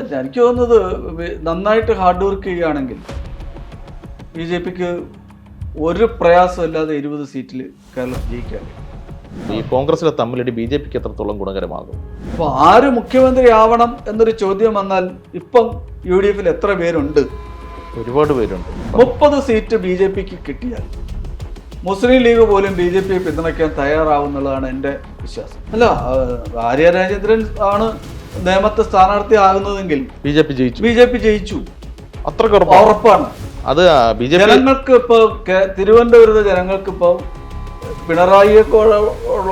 അല്ല എനിക്ക് തോന്നുന്നത് നന്നായിട്ട് ഹാർഡ് വർക്ക് ചെയ്യുകയാണെങ്കിൽ ബി ജെ പിക്ക് ഒരു പ്രയാസമില്ലാതെ ഇരുപത് സീറ്റിൽ കേരളം ജയിക്കാൻ ഈ കോൺഗ്രസിലെ തമ്മിലടി ബി ജെ പിക്ക് എത്രത്തോളം ഗുണകരമാകും? അപ്പോൾ ആര് മുഖ്യമന്ത്രി ആവണം എന്നൊരു ചോദ്യം വന്നാൽ ഇപ്പം യു ഡി എഫിൽ എത്ര പേരുണ്ട്? ഒരുപാട് പേരുണ്ട്. മുപ്പത് സീറ്റ് ബി ജെ പിക്ക് കിട്ടിയാൽ മുസ്ലിം ലീഗ് പോലും ബി ജെ പിയെ പിന്തുണയ്ക്കാൻ തയ്യാറാവുന്നുള്ളതാണ് എന്റെ വിശ്വാസം. അല്ല ആര്യ രാജേന്ദ്രൻ ആണ് നേമത്തെ സ്ഥാനാർത്ഥി ആകുന്നതെങ്കിൽ ബി ജെ പി ജയിച്ചു. ബി ജെ പി ജയിച്ചു. അത്രയ്ക്ക് ഉറപ്പാണ്. അത് ബി ജെ പി ജനങ്ങൾക്ക് ഇപ്പൊ തിരുവനന്തപുരത്ത് ജനങ്ങൾക്ക് ഇപ്പൊ പിണറായിയൊക്കെ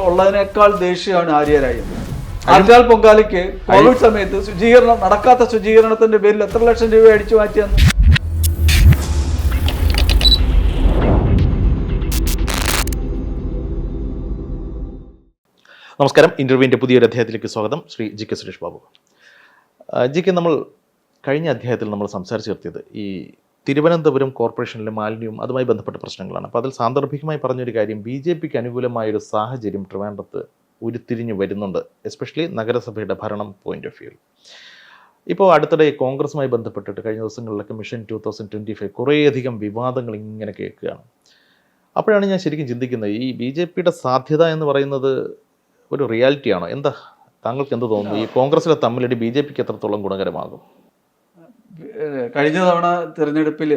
ഉള്ളതിനേക്കാൾ ദേഷ്യമാണ് ആര്യരായത് അഞ്ചാൽ ആറ്റാൽ പൊങ്കാലയ്ക്ക് കോവിഡ് സമയത്ത് ശുചീകരണം നടക്കാത്ത ശുചീകരണത്തിന്റെ പേരിൽ എത്ര ലക്ഷം രൂപ അടിച്ചു മാറ്റിയെന്ന്? നമസ്കാരം. ഇന്റർവ്യൂവിന്റെ പുതിയൊരു അധ്യായത്തിലേക്ക് സ്വാഗതം. Shri G K Suresh Babu. G K നമ്മൾ കഴിഞ്ഞ അധ്യായത്തിൽ നമ്മൾ സംസാരിച്ചു നിർത്തിയത് ഈ തിരുവനന്തപുരം കോർപ്പറേഷനിലെ മാലിന്യവും അതുമായി ബന്ധപ്പെട്ട പ്രശ്നങ്ങളാണ്. അപ്പോൾ അതിൽ സാന്ദർഭികമായി പറഞ്ഞൊരു കാര്യം ബി ജെ പിക്ക് അനുകൂലമായൊരു സാഹചര്യം ട്രിവാൻഡ്രത്ത് ഉരുത്തിരിഞ്ഞു വരുന്നുണ്ട് എസ്പെഷ്യലി നഗരസഭയുടെ ഭരണം പോയിന്റ് ഓഫ് വ്യൂ ഇപ്പോൾ അടുത്തിടെ കോൺഗ്രസുമായി ബന്ധപ്പെട്ടിട്ട് കഴിഞ്ഞ ദിവസങ്ങളിലൊക്കെ mission two thousand twenty five കുറേയധികം വിവാദങ്ങൾ ഇങ്ങനെ കേൾക്കുകയാണ്. അപ്പോഴാണ് ഞാൻ ശരിക്കും ചിന്തിക്കുന്നത് ഈ ബി ജെ പിയുടെ സാധ്യത എന്ന് പറയുന്നത് ഒരു റിയാലിറ്റിയാണോ? എന്താ താങ്കൾക്ക് എന്ത് തോന്നുന്നു? ഈ കോൺഗ്രസിലെ തമ്മിലടി ബി ജെ പിക്ക് എത്രത്തോളം ഗുണകരമാകും? കഴിഞ്ഞ തവണ തിരഞ്ഞെടുപ്പിൽ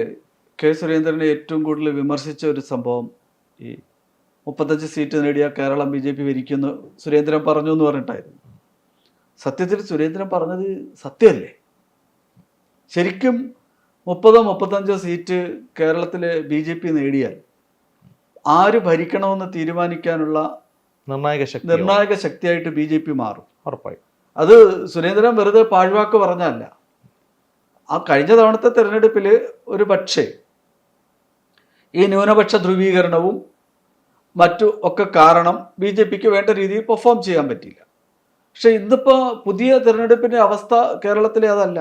കെ സുരേന്ദ്രനെ ഏറ്റവും കൂടുതൽ വിമർശിച്ച ഒരു സംഭവം ഈ മുപ്പത്തഞ്ച് സീറ്റ് നേടിയ കേരളം ബി ജെ പി ഭരിക്കുന്നു സുരേന്ദ്രൻ പറഞ്ഞു എന്ന് പറഞ്ഞിട്ടായിരുന്നു. സത്യത്തിൽ സുരേന്ദ്രൻ പറഞ്ഞത് സത്യമല്ലേ? ശരിക്കും മുപ്പതോ മുപ്പത്തഞ്ചോ സീറ്റ് കേരളത്തിലെ ബി ജെ പി നേടിയാൽ ആര് ഭരിക്കണമെന്ന് തീരുമാനിക്കാനുള്ള നിർണായക ശക്തി നിർണായക ശക്തിയായിട്ട് ബി ജെ പി മാറും. ഉറപ്പായി. അത് സുരേന്ദ്രൻ വെറുതെ പാഴ്വാക്ക് പറഞ്ഞല്ല ആ കഴിഞ്ഞ തവണത്തെ തെരഞ്ഞെടുപ്പിൽ ഒരു പക്ഷേ ഈ ന്യൂനപക്ഷ ധ്രുവീകരണവും മറ്റു ഒക്കെ കാരണം ബി ജെ പിക്ക് വേണ്ട രീതിയിൽ പെർഫോം ചെയ്യാൻ പറ്റിയില്ല. പക്ഷെ ഇന്നിപ്പോൾ പുതിയ തെരഞ്ഞെടുപ്പിന്റെ അവസ്ഥ കേരളത്തിലെ അതല്ല.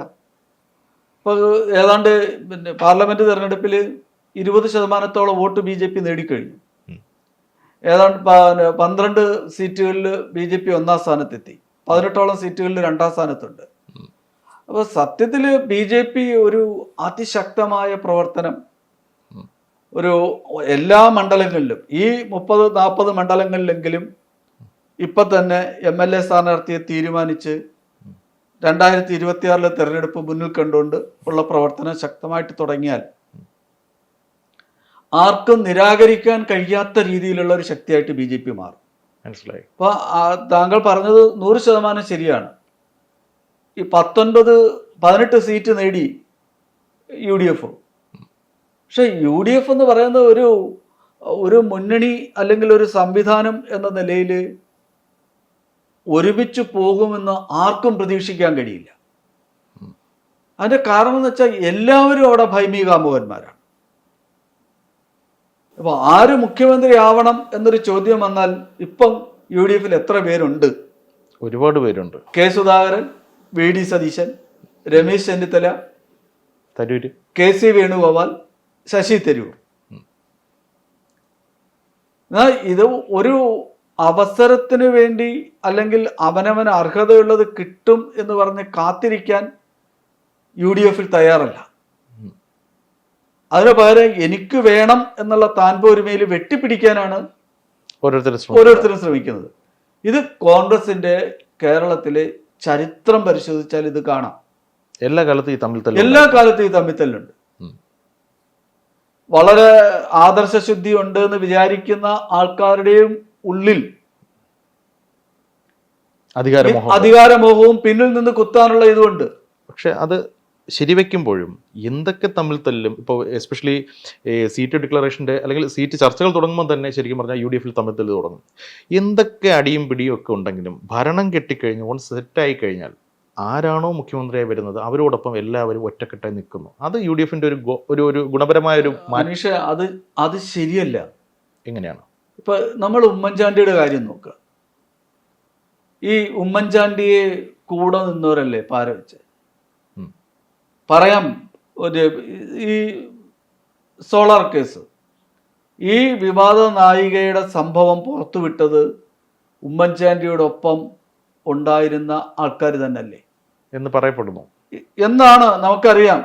ഇപ്പോൾ ഏതാണ്ട് പിന്നെ പാർലമെന്റ് തെരഞ്ഞെടുപ്പിൽ ഇരുപത് ശതമാനത്തോളം വോട്ട് ബി ജെ പി നേടിക്കഴിഞ്ഞു. ഏതാണ്ട് പന്ത്രണ്ട് സീറ്റുകളിൽ ബി ജെ പി ഒന്നാം സ്ഥാനത്തെത്തി. പതിനെട്ടോളം സീറ്റുകളിൽ രണ്ടാം സ്ഥാനത്തുണ്ട്. അപ്പോൾ സത്യത്തിൽ ബി ജെ പി ഒരു അതിശക്തമായ പ്രവർത്തനം ഒരു എല്ലാ മണ്ഡലങ്ങളിലും ഈ മുപ്പത് നാൽപ്പത് മണ്ഡലങ്ങളിലെങ്കിലും ഇപ്പം തന്നെ എം എൽ എ സ്ഥാനാർത്ഥിയെ തീരുമാനിച്ച് രണ്ടായിരത്തി ഇരുപത്തിയാറിലെ തെരഞ്ഞെടുപ്പ് മുന്നിൽ കണ്ടുകൊണ്ട് ഉള്ള പ്രവർത്തനം ശക്തമായിട്ട് തുടങ്ങിയാൽ ആർക്കും നിരാകരിക്കാൻ കഴിയാത്ത രീതിയിലുള്ള ഒരു ശക്തിയായിട്ട് ബി ജെ പി മാറും. മനസ്സിലായി. അപ്പോൾ താങ്കൾ പറഞ്ഞത് നൂറ് ശതമാനം ശരിയാണ്. ഈ പത്തൊൻപത് പതിനെട്ട് സീറ്റ് നേടി യു ഡി എഫ്. പക്ഷെ യു ഡി എഫ് എന്ന് പറയുന്നത് ഒരു ഒരു മുന്നണി അല്ലെങ്കിൽ ഒരു സംവിധാനം എന്ന നിലയിൽ ഒരുമിച്ച് പോകുമെന്ന് ആർക്കും പ്രതീക്ഷിക്കാൻ കഴിയില്ല. അതിന്റെ കാരണം എന്ന് വെച്ചാൽ എല്ലാവരും അവിടെ ഭൈമികാമുകന്മാരാണ്. അപ്പോൾ ആര് മുഖ്യമന്ത്രി ആവണം എന്നൊരു ചോദ്യം വന്നാൽ ഇപ്പം യു ഡി എഫിൽ എത്ര പേരുണ്ട്? ഒരുപാട് പേരുണ്ട്. K Sudhakaran V D Satheesan Ramesh Chennithala Tharoor. K C Venugopal Shashi Tharoor. എന്നാൽ ഇത് ഒരു അവസരത്തിന് വേണ്ടി അല്ലെങ്കിൽ അവനവന് അർഹതയുള്ളത് കിട്ടും എന്ന് പറഞ്ഞ് കാത്തിരിക്കാൻ യു ഡി എഫിൽ തയ്യാറല്ല. അതിന് പകരം എനിക്ക് വേണം എന്നുള്ള താൻപോരുമയിൽ വെട്ടിപ്പിടിക്കാനാണ് ഓരോരുത്തരും ഓരോരുത്തരും ശ്രമിക്കുന്നത്. ഇത് കോൺഗ്രസിന്റെ കേരളത്തിലെ ചരിത്രം പരിശോധിച്ചാൽ ഇത് കാണാം. എല്ലാ കാലത്തും ഈ തമ്മിൽ എല്ലാ കാലത്തും ഈ തമ്മിത്തല്ലുണ്ട്. വളരെ ആദർശശുദ്ധി ഉണ്ട് എന്ന് വിചാരിക്കുന്ന ആൾക്കാരുടെയും ഉള്ളിൽ അധികാരമോഹം. അധികാരമോഹവും പിന്നിൽ നിന്ന് കുത്താനുള്ള ഇതുകൊണ്ട് പക്ഷെ അത് ശരിവെക്കുമ്പോഴും എന്തൊക്കെ തമ്മിൽ തല്ലും? ഇപ്പോൾ എസ്പെഷ്യലി സീറ്റ് ഡിക്ലറേഷന്റെ അല്ലെങ്കിൽ സീറ്റ് ചർച്ചകൾ തുടങ്ങുമ്പോൾ തന്നെ ശരിക്കും പറഞ്ഞാൽ യു ഡി എഫിൽ തമ്മിൽ തല്ല് തുടങ്ങും. എന്തൊക്കെ അടിയും പിടിയും ഒക്കെ ഉണ്ടെങ്കിലും ഭരണം കെട്ടിക്കഴിഞ്ഞ് വൺ സെറ്റായി കഴിഞ്ഞാൽ ആരാണോ മുഖ്യമന്ത്രിയായി വരുന്നത് അവരോടൊപ്പം എല്ലാവരും ഒറ്റക്കെട്ടായി നിൽക്കുന്നു. അത് യു ഡി എഫിന്റെ ഒരു ഒരു ഒരു ഗുണപരമായ ഒരു മനുഷ്യ അത് അത് ശരിയല്ല. എങ്ങനെയാണ്? ഇപ്പൊ നമ്മൾ ഉമ്മൻചാണ്ടിയുടെ കാര്യം നോക്കുക. ഈ ഉമ്മൻചാണ്ടിയെ കൂടെ നിന്നവരല്ലേ പാര വെച്ച്. പറയാം ഒരു ഈ സോളാർ കേസ്. ഈ വിവാദ നായികയുടെ സംഭവം പുറത്തുവിട്ടത് ഉമ്മൻചാണ്ടിയോടൊപ്പം ഉണ്ടായിരുന്ന ആൾക്കാർ തന്നെയല്ലേ? എന്ന് പറയപ്പെടുന്നു. എന്നാണ് നമുക്കറിയാം.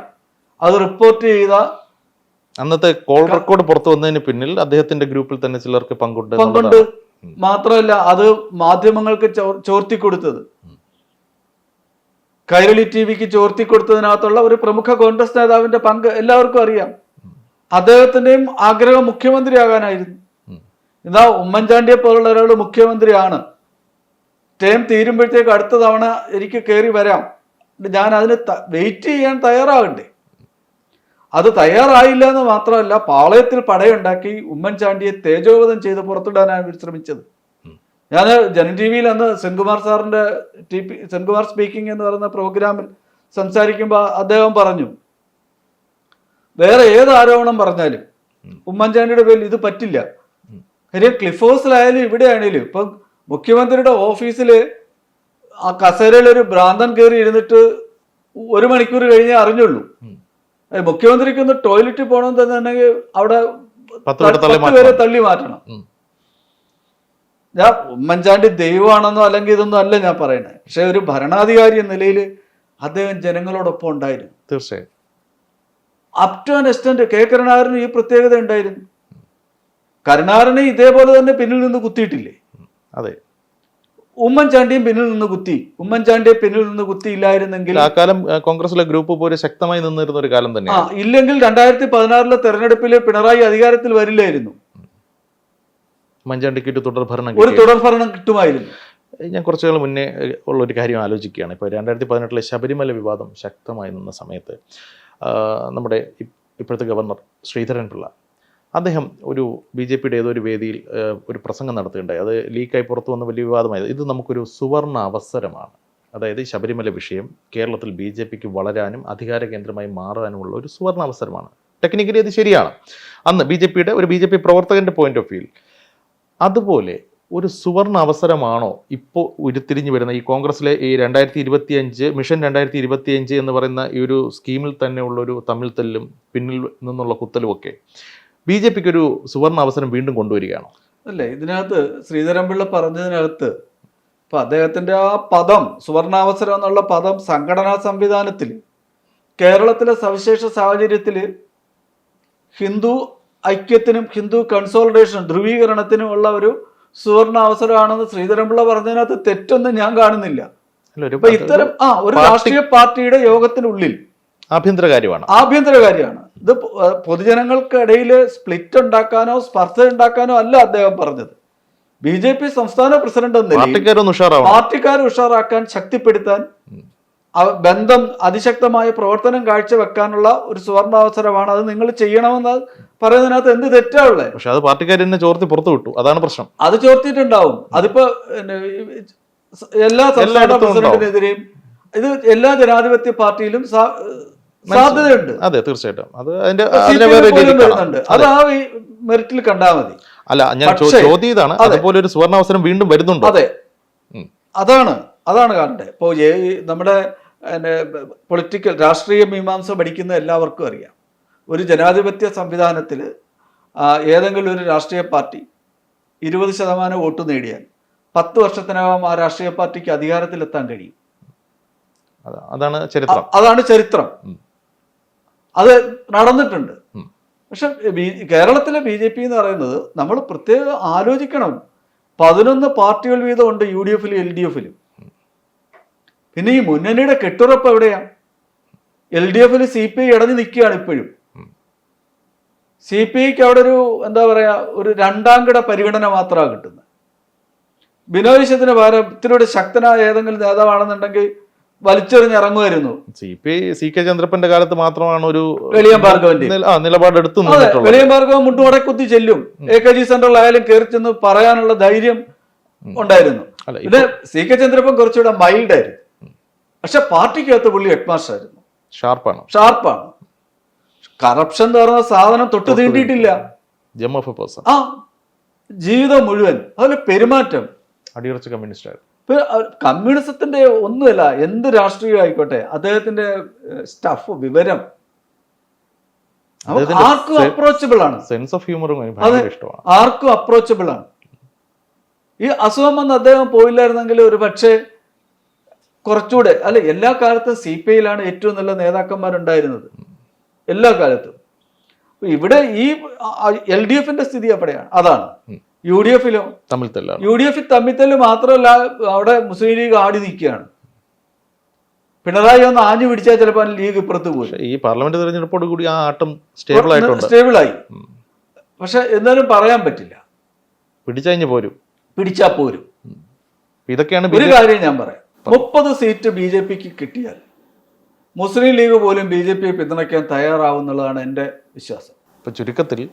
അത് റിപ്പോർട്ട് ചെയ്ത അന്നത്തെ കോൾ റെക്കോർഡ് പുറത്തു വന്നതിന് പിന്നിൽ അദ്ദേഹത്തിന്റെ ഗ്രൂപ്പിൽ തന്നെ ചിലർക്ക് പങ്കുണ്ട് പങ്കുണ്ട്. മാത്രമല്ല അത് മാധ്യമങ്ങൾക്ക് ചോർ- ചോർത്തി കൊടുത്തത് കൈരളി ടി വിക്ക് ചോർത്തി കൊടുത്തതിനകത്തുള്ള ഒരു പ്രമുഖ കോൺഗ്രസ് നേതാവിന്റെ പങ്ക് എല്ലാവർക്കും അറിയാം. അദ്ദേഹത്തിന്റെയും ആഗ്രഹം മുഖ്യമന്ത്രിയാകാനായിരുന്നു. എന്നാ ഉമ്മൻചാണ്ടിയെ പോലുള്ള ഒരാൾ മുഖ്യമന്ത്രിയാണ്. ടേം തീരുമ്പോഴത്തേക്ക് അടുത്ത തവണ എനിക്ക് കയറി വരാം. ഞാൻ അതിന് വെയിറ്റ് ചെയ്യാൻ തയ്യാറാകണ്ടേ? അത് തയ്യാറായില്ല എന്ന് മാത്രമല്ല പാളയത്തിൽ പടയുണ്ടാക്കി ഉമ്മൻചാണ്ടിയെ തേജോവധം ചെയ്ത് പുറത്തിടാനാണ് ശ്രമിച്ചത് ഞാൻ ജനൻ ടി വിയിൽ അന്ന് സെൻകുമാർ സാറിന്റെ ടി പി സെൻകുമാർ സ്പീക്കിംഗ് എന്ന് പറയുന്ന പ്രോഗ്രാമിൽ സംസാരിക്കുമ്പോൾ അദ്ദേഹം പറഞ്ഞു വേറെ ഏത് ആരോപണം പറഞ്ഞാലും ഉമ്മൻചാണ്ടിയുടെ പേരിൽ ഇത് പറ്റില്ല കാര്യം ക്ലിഫ് ഹൗസിലായാലും ഇവിടെയാണേലും ഇപ്പൊ മുഖ്യമന്ത്രിയുടെ ഓഫീസിൽ ആ കസേരയിൽ ഒരു ഭ്രാന്തൻ കയറി ഇരുന്നിട്ട് ഒരു മണിക്കൂർ കഴിഞ്ഞേ അറിഞ്ഞുള്ളൂ. മുഖ്യമന്ത്രിക്ക് ഒന്ന് ടോയ്ലറ്റിൽ പോകണമെന്ന് തന്നെ അവിടെ പത്ത് പേരെ തള്ളി മാറ്റണം. ഞാൻ ഉമ്മൻചാണ്ടി ദൈവമാണെന്നോ അല്ലെങ്കിൽ ഇതൊന്നും അല്ല ഞാൻ പറയുന്നത് പക്ഷെ ഒരു ഭരണാധികാരി എന്ന നിലയിൽ അദ്ദേഹം ജനങ്ങളോടൊപ്പം ഉണ്ടായിരുന്നു. തീർച്ചയായും. Up to an extent K കരുണാകരന് ഈ പ്രത്യേകത ഉണ്ടായിരുന്നു. കരുണാകരനെ ഇതേപോലെ തന്നെ പിന്നിൽ നിന്ന് കുത്തിയിട്ടില്ലേ? അതെ. ഉമ്മൻചാണ്ടിയും പിന്നിൽ നിന്ന് കുത്തി. ഉമ്മൻചാണ്ടിയെ പിന്നിൽ നിന്ന് കുത്തിയില്ലായിരുന്നെങ്കിൽ ആ കാലം കോൺഗ്രസിലെ ഗ്രൂപ്പ് പോലെ ശക്തമായി നിന്നിരുന്ന ഒരു കാലം തന്നെ ഇല്ലെങ്കിൽ രണ്ടായിരത്തി പതിനാറിലെ തെരഞ്ഞെടുപ്പിൽ പിണറായി അധികാരത്തിൽ വരില്ലായിരുന്നു. ഉമ്മൻചാണ്ടിക്ക് ഒരു തുടർ ഭരണം ഒരു കിട്ടി. തുടർ ഭരണം കിട്ടുമായിരുന്നു. ഞാൻ കുറച്ചു നാൾ മുന്നേ ഉള്ള ഒരു കാര്യം ആലോചിക്കുകയാണ്. ഇപ്പോൾ രണ്ടായിരത്തി പതിനെട്ടിലെ ശബരിമല വിവാദം ശക്തമായി നിന്ന സമയത്ത് നമ്മുടെ ഇപ്പോഴത്തെ ഗവർണർ ശ്രീധരൻ പിള്ള അദ്ദേഹം ഒരു ബി ജെ പിയുടെ ഏതോ ഒരു വേദിയിൽ ഒരു പ്രസംഗം നടത്തുകയുണ്ടായി. അത് ലീക്കായി പുറത്തു വന്ന വലിയ വിവാദമായത് ഇത് നമുക്കൊരു സുവർണ അവസരമാണ്. അതായത് ശബരിമല വിഷയം കേരളത്തിൽ ബി ജെ പിക്ക് വളരാനും അധികാര കേന്ദ്രമായി മാറാനുമുള്ള ഒരു സുവർണ അവസരമാണ്. ടെക്നിക്കലി അത് ശരിയാണ്. അന്ന് ബി ജെ പിയുടെ ഒരു ബി ജെ പി പ്രവർത്തകന്റെ പോയിന്റ് ഓഫ് വ്യൂവിൽ അതുപോലെ ഒരു സുവർണ അവസരമാണോ ഇപ്പോൾ ഉരുത്തിരിഞ്ഞു വരുന്ന ഈ കോൺഗ്രസിലെ ഈ രണ്ടായിരത്തി ഇരുപത്തി അഞ്ച് മിഷൻ രണ്ടായിരത്തി ഇരുപത്തി അഞ്ച് എന്ന് പറയുന്ന ഈ ഒരു സ്കീമിൽ തന്നെയുള്ള ഒരു തമ്മിൽ തല്ലും പിന്നിൽ നിന്നുള്ള കുത്തലും ഒക്കെ ബി ജെ പിക്ക് ഒരു സുവർണ അവസരം വീണ്ടും കൊണ്ടുവരികയാണോ? അല്ലേ ഇതിനകത്ത് ശ്രീധരൻപിള്ള പറഞ്ഞതിനകത്ത് ഇപ്പം അദ്ദേഹത്തിന്റെ ആ പദം സുവർണാവസരം എന്നുള്ള പദം സംഘടനാ സംവിധാനത്തിൽ കേരളത്തിലെ സവിശേഷ സാഹചര്യത്തിൽ ഹിന്ദു ഐക്യത്തിനും ഹിന്ദു കൺസോളിഡേഷൻ ധ്രുവീകരണത്തിനും ഉള്ള ഒരു സുവർണ അവസരമാണെന്ന് ശ്രീധരൻപിള്ള പറഞ്ഞതിനകത്ത് തെറ്റൊന്നും ഞാൻ കാണുന്നില്ല. ഇത്തരം ആ ഒരു രാഷ്ട്രീയ പാർട്ടിയുടെ യോഗത്തിനുള്ളിൽ ആഭ്യന്തര കാര്യമാണ് ആഭ്യന്തര കാര്യമാണ് ഇത് പൊതുജനങ്ങൾക്കിടയിൽ സ്പ്ലിറ്റ് ഉണ്ടാക്കാനോ സ്പർദ്ധ ഉണ്ടാക്കാനോ അല്ല അദ്ദേഹം പറഞ്ഞത്. ബി ജെ പി സംസ്ഥാന പ്രസിഡന്റ് പാർട്ടിക്കാരെ ഉഷാറാക്കാൻ ശക്തിപ്പെടുത്താൻ ബന്ധം അതിശക്തമായ പ്രവർത്തനം കാഴ്ചവെക്കാനുള്ള ഒരു സുവർണാവസരമാണ്. അത് നിങ്ങൾ ചെയ്യണമെന്ന് പറയുന്നതിനകത്ത് എന്ത് തെറ്റാണുള്ളത് പക്ഷെ അത് പാർട്ടിക്കാർ തന്നെ ചോർത്തി പുറത്തു വിട്ടു. അതാണ് പ്രശ്നം. അത് ചോർത്തിയിട്ടുണ്ടാവും. അതിപ്പോ എല്ലാ സംസ്ഥാന പ്രസിഡന്റിനെതിരെയും ഇത് എല്ലാ ജനാധിപത്യ പാർട്ടിയിലും സാധ്യതയുണ്ട്. അതെ തീർച്ചയായിട്ടും. അത് അതിന്റെ ഇപ്പൊ അത്. ആ മെറിറ്റിൽ കണ്ടാൽ മതി. അല്ല ഞാൻ ചോദ്യം ഇതാണ് അതുപോലെ ഒരു സുവർണാവസരം വീണ്ടും വരുന്നുണ്ടോ? അതെ. അതാണ് അതാണ് കാണേണ്ടത് ഇപ്പോൾ നമ്മുടെ പൊളിറ്റിക്കൽ രാഷ്ട്രീയ മീമാംസ പഠിക്കുന്ന എല്ലാവർക്കും അറിയാം. ഒരു ജനാധിപത്യ സംവിധാനത്തിൽ ഏതെങ്കിലും ഒരു രാഷ്ട്രീയ പാർട്ടി ഇരുപത് ശതമാനം വോട്ട് നേടിയാൽ പത്ത് വർഷത്തിനകം ആ രാഷ്ട്രീയ പാർട്ടിക്ക് അധികാരത്തിലെത്താൻ കഴിയും. അതാണ് ചരിത്രം. അതാണ് ചരിത്രം. അത് നടന്നിട്ടുണ്ട്. പക്ഷെ കേരളത്തിലെ ബി ജെ പി എന്ന് പറയുന്നത് നമ്മൾ പ്രത്യേകം ആലോചിക്കണം. പതിനൊന്ന് പാർട്ടികൾ വീതമുണ്ട് യു ഡി എഫിലും എൽ ഡി എഫിലും. പിന്നെ ഈ മുന്നണിയുടെ കെട്ടുറപ്പ് എവിടെയാ? എൽ ഡി എഫിൽ സി പി ഐ ഇടഞ്ഞു നിൽക്കുകയാണ് ഇപ്പോഴും. സി പി ഐക്ക് അവിടെ ഒരു എന്താ പറയാ ഒരു രണ്ടാം കിട പരിഗണന മാത്രമാണ് കിട്ടുന്നത്. ബിനോയ് വിശ്വത്തിന് പകരം ഇത്തിരി ശക്തനായ ഏതെങ്കിലും നേതാവാണെന്നുണ്ടെങ്കിൽ വലിച്ചെറിഞ്ഞിറങ്ങുമായിരുന്നു സി പി സി കെ ചന്ദ്രപ്പന്റെ കാലത്ത് മാത്രമാണ് ഒരു വെളിയം ഭാർഗവന്റെ. നിലപാടെടുത്തു മുട്ടുമടക്കുത്തി ചെല്ലും. എ കെ ജി സെന്ററിലായാലും കയറി ചെന്ന് പറയാനുള്ള ധൈര്യം ഉണ്ടായിരുന്നു. ഇത് സി കെ ചന്ദ്രപ്പൻ കുറച്ചുകൂടെ മൈൽഡ് ആയിരുന്നു പക്ഷെ പാർട്ടിക്കകത്ത് പുള്ളി ഹെഡ്മാസ്റ്റർ ആയിരുന്നു. ഷാർപ്പാണ്. ഷാർപ്പാണ്. കറപ്ഷൻ എന്ന് പറഞ്ഞ സാധനം തൊട്ട് തീണ്ടിയിട്ടില്ല. ആ ജീവിതം മുഴുവൻ. അതുപോലെ പെരുമാറ്റം. അടിയുറച്ച കമ്മ്യൂണിസ്റ്റ് ആയിരുന്നു. കമ്മ്യൂണിസത്തിന്റെ ഒന്നുമല്ല എന്ത് രാഷ്ട്രീയം ആയിക്കോട്ടെ അദ്ദേഹത്തിന്റെ സ്റ്റഫ് വിവരം. ആർക്കും അപ്രോച്ചബിൾ ആണ്. സെൻസ് ഓഫ് ഹ്യൂമറും ഇഷ്ടമാണ്. ആർക്കും അപ്രോച്ചബിൾ ആണ്. ഈ അസുഖം വന്ന് അദ്ദേഹം പോയില്ലായിരുന്നെങ്കിൽ ഒരു പക്ഷേ കുറച്ചുകൂടെ അല്ല എല്ലാ കാലത്തും സി പി ഐയിലാണ് ഏറ്റവും നല്ല നേതാക്കന്മാരുണ്ടായിരുന്നത്. എല്ലാ കാലത്തും. ഇവിടെ ഈ എൽ ഡി എഫിന്റെ സ്ഥിതി എവിടെയാണ്? അതാണ്. യു ഡി എഫിലോ? തമ്മിൽ തല്ലാണ്. യു ഡി എഫിൽ തമ്മിൽ തല്ല് മാത്രമല്ല അവിടെ മുസ്ലിം ലീഗ് ആടി നിൽക്കുകയാണ്. പിണറായി ഒന്ന് ആഞ്ഞു പിടിച്ചാൽ ചിലപ്പോൾ ലീഗ് ഇപ്പുറത്ത് പോകും ഈ പാർലമെന്റ് തെരഞ്ഞെടുപ്പോട് കൂടി ആ ആട്ടം സ്റ്റേബിൾ ആയിട്ടുണ്ട്. സ്റ്റേബിൾ ആയി. പക്ഷെ എന്നാലും പറയാൻ പറ്റില്ല. പിടിച്ചു പോരും. പിടിച്ചാ പോരും. ഇതൊക്കെയാണ് ഒരു കാര്യം ഞാൻ പറയാം. മുപ്പത് സീറ്റ് ബി ജെ പിക്ക് കിട്ടിയാൽ മുസ്ലിം ലീഗ് പോലും ബി ജെ പിയെ പിന്തുണയ്ക്കാൻ തയ്യാറാവുന്നുള്ളതാണ് എന്റെ വിശ്വാസം. ഇപ്പൊ ചുരുക്കത്തിൽ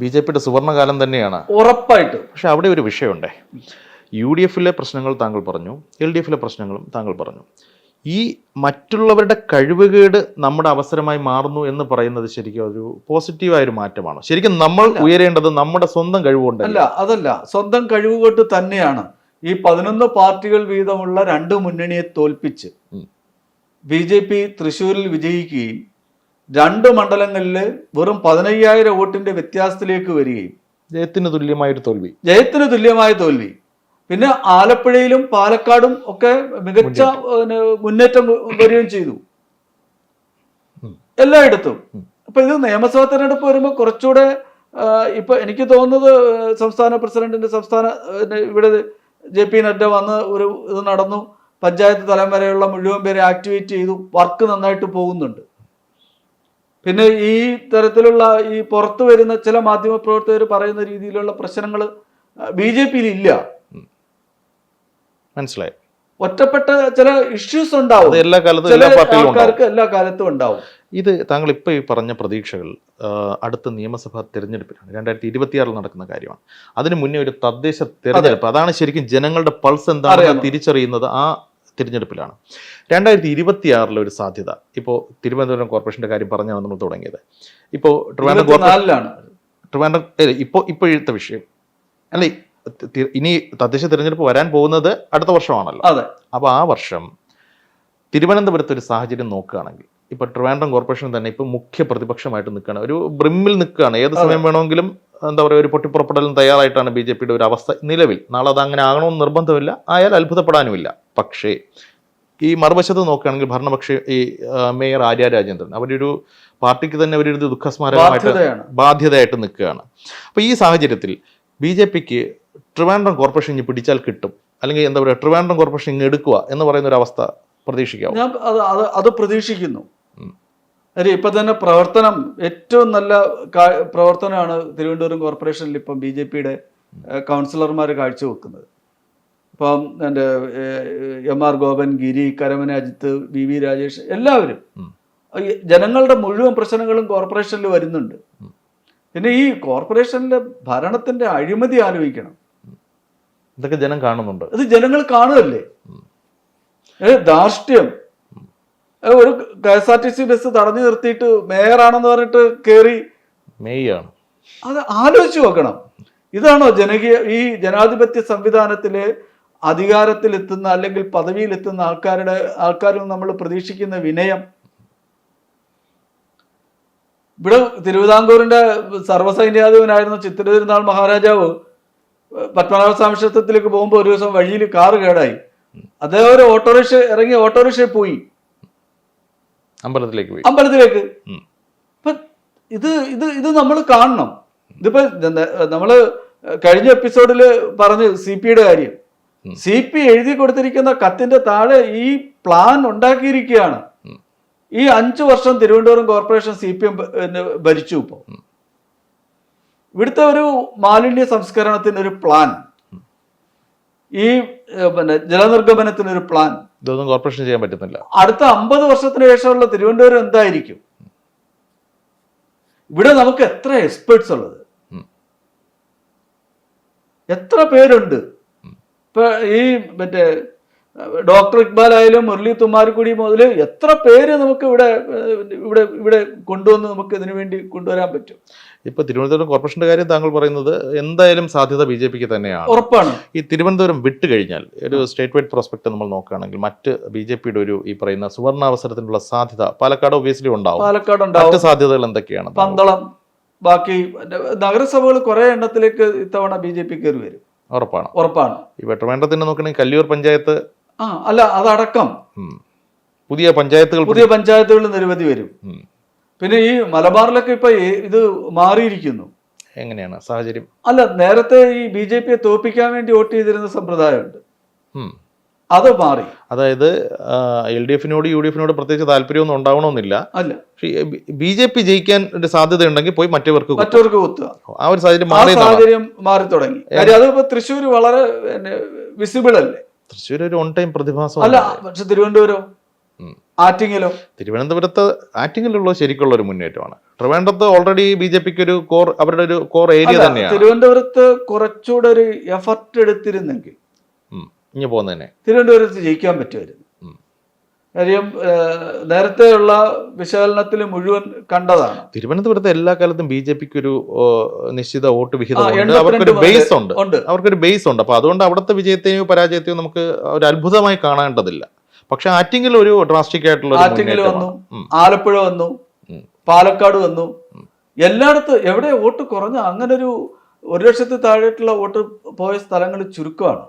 ബി ജെ പിയുടെ സുവർണകാലം തന്നെയാണ്. ഉറപ്പായിട്ട്. പക്ഷെ അവിടെ ഒരു വിഷയമുണ്ടേ. യു ഡി എഫിലെ പ്രശ്നങ്ങൾ താങ്കൾ പറഞ്ഞു എൽ ഡി എഫിലെ പ്രശ്നങ്ങളും താങ്കൾ പറഞ്ഞു. ഈ മറ്റുള്ളവരുടെ കഴിവുകേട് നമ്മുടെ അവസരമായി മാറുന്നു എന്ന് പറയുന്നത് ശരിക്കും ഒരു പോസിറ്റീവായ ഒരു മാറ്റമാണ്. ശരിക്കും നമ്മൾ ഉയരേണ്ടത് നമ്മുടെ സ്വന്തം കഴിവുകൊണ്ടല്ല. അല്ല അതല്ല. സ്വന്തം കഴിവുകൊണ്ട് തന്നെയാണ് ഈ പതിനൊന്ന് പാർട്ടികൾ വീതമുള്ള രണ്ട് മുന്നണിയെ തോൽപ്പിച്ച്. ബി ജെ പി തൃശ്ശൂരിൽ വിജയിക്കുകയും രണ്ട് മണ്ഡലങ്ങളിൽ വെറും പതിനയ്യായിരം വോട്ടിന്റെ വ്യത്യാസത്തിലേക്ക് വരികയും ജയത്തിന് തുല്യമായൊരു തോൽവി ജയത്തിന് തുല്യമായ തോൽവി പിന്നെ ആലപ്പുഴയിലും പാലക്കാടും ഒക്കെ മികച്ച മുന്നേറ്റം വരികയും ചെയ്തു. എല്ലായിടത്തും. അപ്പൊ ഇത് നിയമസഭാ തെരഞ്ഞെടുപ്പ് വരുമ്പോൾ കുറച്ചുകൂടെ ഇപ്പൊ എനിക്ക് തോന്നുന്നത് സംസ്ഥാന പ്രസിഡന്റിന്റെ സംസ്ഥാന ഇവിടെ ജെ പി നഡ്ഡ വന്ന് ഒരു ഇത് നടന്നു. പഞ്ചായത്ത് തലം വരെയുള്ള മുഴുവൻ പേരെ ആക്ടിവേറ്റ് ചെയ്തു. വർക്ക് നന്നായിട്ട് പോകുന്നുണ്ട്. പിന്നെ ഈ തരത്തിലുള്ള ഈ പുറത്തു വരുന്ന ചില മാധ്യമ പ്രവർത്തകർ പറയുന്ന രീതിയിലുള്ള പ്രശ്നങ്ങൾ ബി ജെ പിയിൽ ഇല്ല മനസ്സിലായി. ഒറ്റപ്പെട്ട ചില ഇഷ്യൂസ് ഉണ്ടാവും. എല്ലാ കാലത്തും എല്ലാ പാർട്ടിയിലും ആൾക്കാർക്ക് എല്ലാ കാലത്തും ഉണ്ടാവും. ഇത് താങ്കൾ ഇപ്പോൾ ഈ പറഞ്ഞ പ്രതീക്ഷകൾ അടുത്ത നിയമസഭാ തെരഞ്ഞെടുപ്പിലാണ്. രണ്ടായിരത്തി ഇരുപത്തിയാറിൽ നടക്കുന്ന കാര്യമാണ്. അതിനു മുന്നേ ഒരു തദ്ദേശ തെരഞ്ഞെടുപ്പ്. അതാണ് ശരിക്കും ജനങ്ങളുടെ പൾസ് എന്താണെന്ന് തിരിച്ചറിയുന്നത് ആ തിരഞ്ഞെടുപ്പിലാണ്. രണ്ടായിരത്തി ഇരുപത്തിയാറിലെ ഒരു സാധ്യത. ഇപ്പോൾ തിരുവനന്തപുരം കോർപ്പറേഷന്റെ കാര്യം പറഞ്ഞാണ് നമ്മൾ തുടങ്ങിയത്. ഇപ്പോൾ ട്രിവാൻഡ്രം കോർപ്പറേഷൻ ട്രിവാൻഡ്രം ഇപ്പോൾ ഇപ്പോഴത്തെ വിഷയം. അല്ല? ഇനി തദ്ദേശ തിരഞ്ഞെടുപ്പ് വരാൻ പോകുന്നത് അടുത്ത വർഷമാണല്ലോ. അതെ. അപ്പോൾ ആ വർഷം തിരുവനന്തപുരത്ത് ഒരു സാഹചര്യം നോക്കുകയാണെങ്കിൽ ഇപ്പൊ ട്രിവാൻഡ്രം കോർപ്പറേഷൻ തന്നെ ഇപ്പൊ മുഖ്യ പ്രതിപക്ഷമായിട്ട് നിൽക്കുകയാണ്. ഒരു ബ്രിമ്മിൽ നിൽക്കുകയാണ്. ഏത് സമയം വേണമെങ്കിലും എന്താ പറയുക ഒരു പൊട്ടിപ്പുറപ്പെടലും തയ്യാറായിട്ടാണ് ബി ജെ പിയുടെ ഒരു അവസ്ഥ നിലവിൽ. നാളെ അത് അങ്ങനെ ആകണമെന്ന് നിർബന്ധമില്ല. ആയാൽ അത്ഭുതപ്പെടാനുമില്ല. പക്ഷേ ഈ മറുവശത്ത് നോക്കുകയാണെങ്കിൽ ഭരണപക്ഷ ഈ മേയർ ആര്യ രാജേന്ദ്രൻ അവരൊരു പാർട്ടിക്ക് തന്നെ അവരൊരു ദുഃഖസ്മാരകമായിട്ട് ബാധ്യതയായിട്ട് നിൽക്കുകയാണ്. അപ്പോൾ ഈ സാഹചര്യത്തിൽ ബി ജെ പിക്ക് ട്രിവാൻഡ്രം കോർപ്പറേഷൻ ഇനി പിടിച്ചാൽ കിട്ടും. അല്ലെങ്കിൽ എന്താ പറയുക ട്രിവാൻഡ്രം കോർപ്പറേഷൻ ഇങ്ങ് എടുക്കുക എന്ന് പറയുന്ന ഒരു അവസ്ഥ പ്രതീക്ഷിക്കാം ഞാൻ അത് അത് അത് പ്രതീക്ഷിക്കുന്നു. കാര്യം ഇപ്പൊ തന്നെ പ്രവർത്തനം ഏറ്റവും നല്ല പ്രവർത്തനമാണ് തിരുവനന്തപുരം കോർപ്പറേഷനിൽ ഇപ്പം ബി ജെ പിയുടെ കൗൺസിലർമാർ കാഴ്ചവെക്കുന്നത്. ഇപ്പം എന്റെ M R Gopan Giri Karamana Ajith V V Rajesh എല്ലാവരും ജനങ്ങളുടെ മുഴുവൻ പ്രശ്നങ്ങളും കോർപ്പറേഷനിൽ വരുന്നുണ്ട്. പിന്നെ ഈ കോർപ്പറേഷനിലെ ഭരണത്തിന്റെ അഴിമതി ആലോചിക്കണം. ഇതൊക്കെ ജനം കാണുന്നുണ്ട്. ഇത് ജനങ്ങൾ കാണുമല്ലേ ധാർഷ്ട്യം. ഒരു K S R T C bus തടഞ്ഞു നിർത്തിയിട്ട് മേയറാണെന്ന് പറഞ്ഞിട്ട് കയറി മേയാണ്. ആണ് അത് ആലോചിച്ച് നോക്കണം. ഇതാണോ ജനകീയ ഈ ജനാധിപത്യ സംവിധാനത്തിലെ അധികാരത്തിലെത്തുന്ന അല്ലെങ്കിൽ പദവിയിലെത്തുന്ന ആൾക്കാരുടെ ആൾക്കാരിൽ നമ്മൾ പ്രതീക്ഷിക്കുന്ന വിനയം? ഇവിടെ തിരുവിതാംകൂറിന്റെ സർവസൈന്യാധിപനായിരുന്ന ചിത്രതിരുനാൾ മഹാരാജാവ് പത്മനാഭസ്വാമി ക്ഷേത്രത്തിലേക്ക് പോകുമ്പോൾ ഒരു ദിവസം വഴിയിൽ കാറ് കേടായി. അദ്ദേഹം ഒരു ഓട്ടോറിക്ഷ ഇറങ്ങി ഓട്ടോറിക്ഷയിൽ പോയി. അമ്പലത്തിലേക്ക് പോയി. അമ്പലത്തിലേക്ക്. ഇപ്പൊ ഇത് ഇത് ഇത് നമ്മൾ കാണണം. ഇതിപ്പോ നമ്മൾ കഴിഞ്ഞ എപ്പിസോഡിൽ പറഞ്ഞു സി പിയുടെ കാര്യം. സി പി എഴുതി കൊടുത്തിരിക്കുന്ന കത്തിന്റെ താഴെ ഈ പ്ലാൻ ഉണ്ടാക്കിയിരിക്കുകയാണ്. ഈ അഞ്ചു വർഷം Thiruvananthapuram corporation C P M ഭരിച്ചു ഇപ്പോൾ ഇവിടുത്തെ ഒരു മാലിന്യ സംസ്കരണത്തിന് ഒരു പ്ലാൻ ഈ പിന്നെ പിന്നെ ജലനിർഗമനത്തിനൊരു പ്ലാൻ ഇതൊന്നും കോർപ്പറേഷൻ ചെയ്യാൻ പറ്റുന്നില്ല. അടുത്ത അമ്പത് വർഷത്തിന് ശേഷമുള്ള തിരുവനന്തപുരം എന്തായിരിക്കും? ഇവിടെ നമുക്ക് എത്ര എക്സ്പേർട്സ് ഉള്ളത്? എത്ര പേരുണ്ട്? ഇപ്പൊ ഈ മറ്റേ ഡോക്ടർ ഇക്ബാൽ ആയാലും മുരളി തുമ്മാർക്കുടി മുതൽ എത്ര പേര് നമുക്ക് ഇവിടെ ഇവിടെ ഇവിടെ കൊണ്ടുവന്ന് നമുക്ക് ഇതിനു വേണ്ടി കൊണ്ടുവരാൻ പറ്റും? ഇപ്പൊ തിരുവനന്തപുരം കോർപ്പറേഷന്റെ കാര്യം താങ്കൾ പറയുന്നത് എന്തായാലും സാധ്യത ബി ജെ പിക്ക് തന്നെയാണ്. ഉറപ്പാണ്. ഈ തിരുവനന്തപുരം വിട്ട് കഴിഞ്ഞാൽ ഒരു സ്റ്റേറ്റ് വൈഡ് പ്രോസ്പെക്ട് നമ്മൾ നോക്കുകയാണെങ്കിൽ മറ്റ് ബി ജെ പിയുടെ ഒരു ഈ പറയുന്ന സുവർണാവസരത്തിനുള്ള സാധ്യത പാലക്കാട് ഒബിയസ്ലി ഉണ്ടാവും. പാലക്കാട് മറ്റ് ഉണ്ടാവും സാധ്യതകൾ എന്തൊക്കെയാണ്? പന്തളം ബാക്കി നഗരസഭകൾ കുറെ എണ്ണത്തിലേക്ക് ഇത്തവണ ബി ജെ പി കയറി വരും. ഉറപ്പാണ്. ഉറപ്പാണ്. ഈ വെട്ടവേണ്ടത്തിന് നോക്കണെങ്കിൽ കല്ലിയൂർ പഞ്ചായത്ത് ആ അല്ല അതടക്കം. പുതിയ പഞ്ചായത്തുകൾ പുതിയ പഞ്ചായത്തുകൾ നിരവധി വരും. പിന്നെ ഈ മലബാറിലൊക്കെ ഇപ്പൊ ഇത് മാറിയിരിക്കുന്നു. എങ്ങനെയാണ് സാഹചര്യം? അല്ല നേരത്തെ ഈ ബി ജെ പിയെ തോൽപ്പിക്കാൻ വേണ്ടി വോട്ട് ചെയ്തിരുന്ന സമ്പ്രദായമുണ്ട്. അത് മാറി. അതായത് എൽ ഡി എഫിനോട് യു ഡി എഫിനോട് പ്രത്യേകിച്ച് താല്പര്യമൊന്നും ഉണ്ടാവണമെന്നില്ല. അല്ല. ബി ജെ പി ജയിക്കാൻ ഒരു സാധ്യത ഉണ്ടെങ്കിൽ പോയി മറ്റവർക്ക്. മറ്റവർക്ക് കുത്തുക. ആ ഒരു സാഹചര്യം മാറി സാഹചര്യം മാറി തുടങ്ങി കാര്യം അത് ഇപ്പൊ തൃശ്ശൂർ വളരെ വിസിബിൾ അല്ലേ? തൃശ്ശൂർ ഒരു ഓൺ ടൈം പ്രതിഭാസം അല്ല പക്ഷെ തിരുവനന്തപുരം. ആറ്റിങ്ങലോ? തിരുവനന്തപുരത്ത് ആറ്റിങ്ങിലുള്ള ശരിക്കുള്ള ഒരു മുന്നേറ്റമാണ്. ട്രിവാൻഡ്രത്ത് ഓൾറെഡി ബി ജെ പിക്ക് ഒരു കോർ അവരുടെ ഒരു കോർ ഏരിയ തന്നെയാണ്. തിരുവനന്തപുരത്ത് കുറച്ചുകൂടെ ഒരു എഫർട്ട് എടുത്തിരുന്നെങ്കിൽ ഇങ്ങനെ ഇനി പോകുന്നതന്നെ. തിരുവനന്തപുരത്ത് ജയിക്കാൻ പറ്റുമായിരുന്നു. കാര്യം നേരത്തെയുള്ള വിശകലനത്തിൽ മുഴുവൻ കണ്ടതാണ്. തിരുവനന്തപുരത്ത് എല്ലാ കാലത്തും ബി ജെ പിക്ക് ഒരു നിശ്ചിത വോട്ട് വിഹിതം അവർക്കൊരു ബേസ് ഉണ്ട്. അവർക്കൊരു ബേസ് ഉണ്ട്. അപ്പൊ അതുകൊണ്ട് അവിടുത്തെ വിജയത്തെയോ പരാജയത്തെയോ നമുക്ക് ഒരു അത്ഭുതമായി കാണേണ്ടതില്ല. പക്ഷെ ആറ്റിങ്ങിൽ ഒരു ഡ്രാസ്റ്റിക് ആയിട്ടുള്ള ആറ്റിങ്ങൽ വന്നു ആലപ്പുഴ വന്നു പാലക്കാട് വന്നു. എല്ലായിടത്തും എവിടെ വോട്ട് കുറഞ്ഞ അങ്ങനെ ഒരു ഒരു ലക്ഷത്തിൽ താഴെയുള്ള വോട്ട് പോയ സ്ഥലങ്ങൾ ചുരുക്കമാണ്.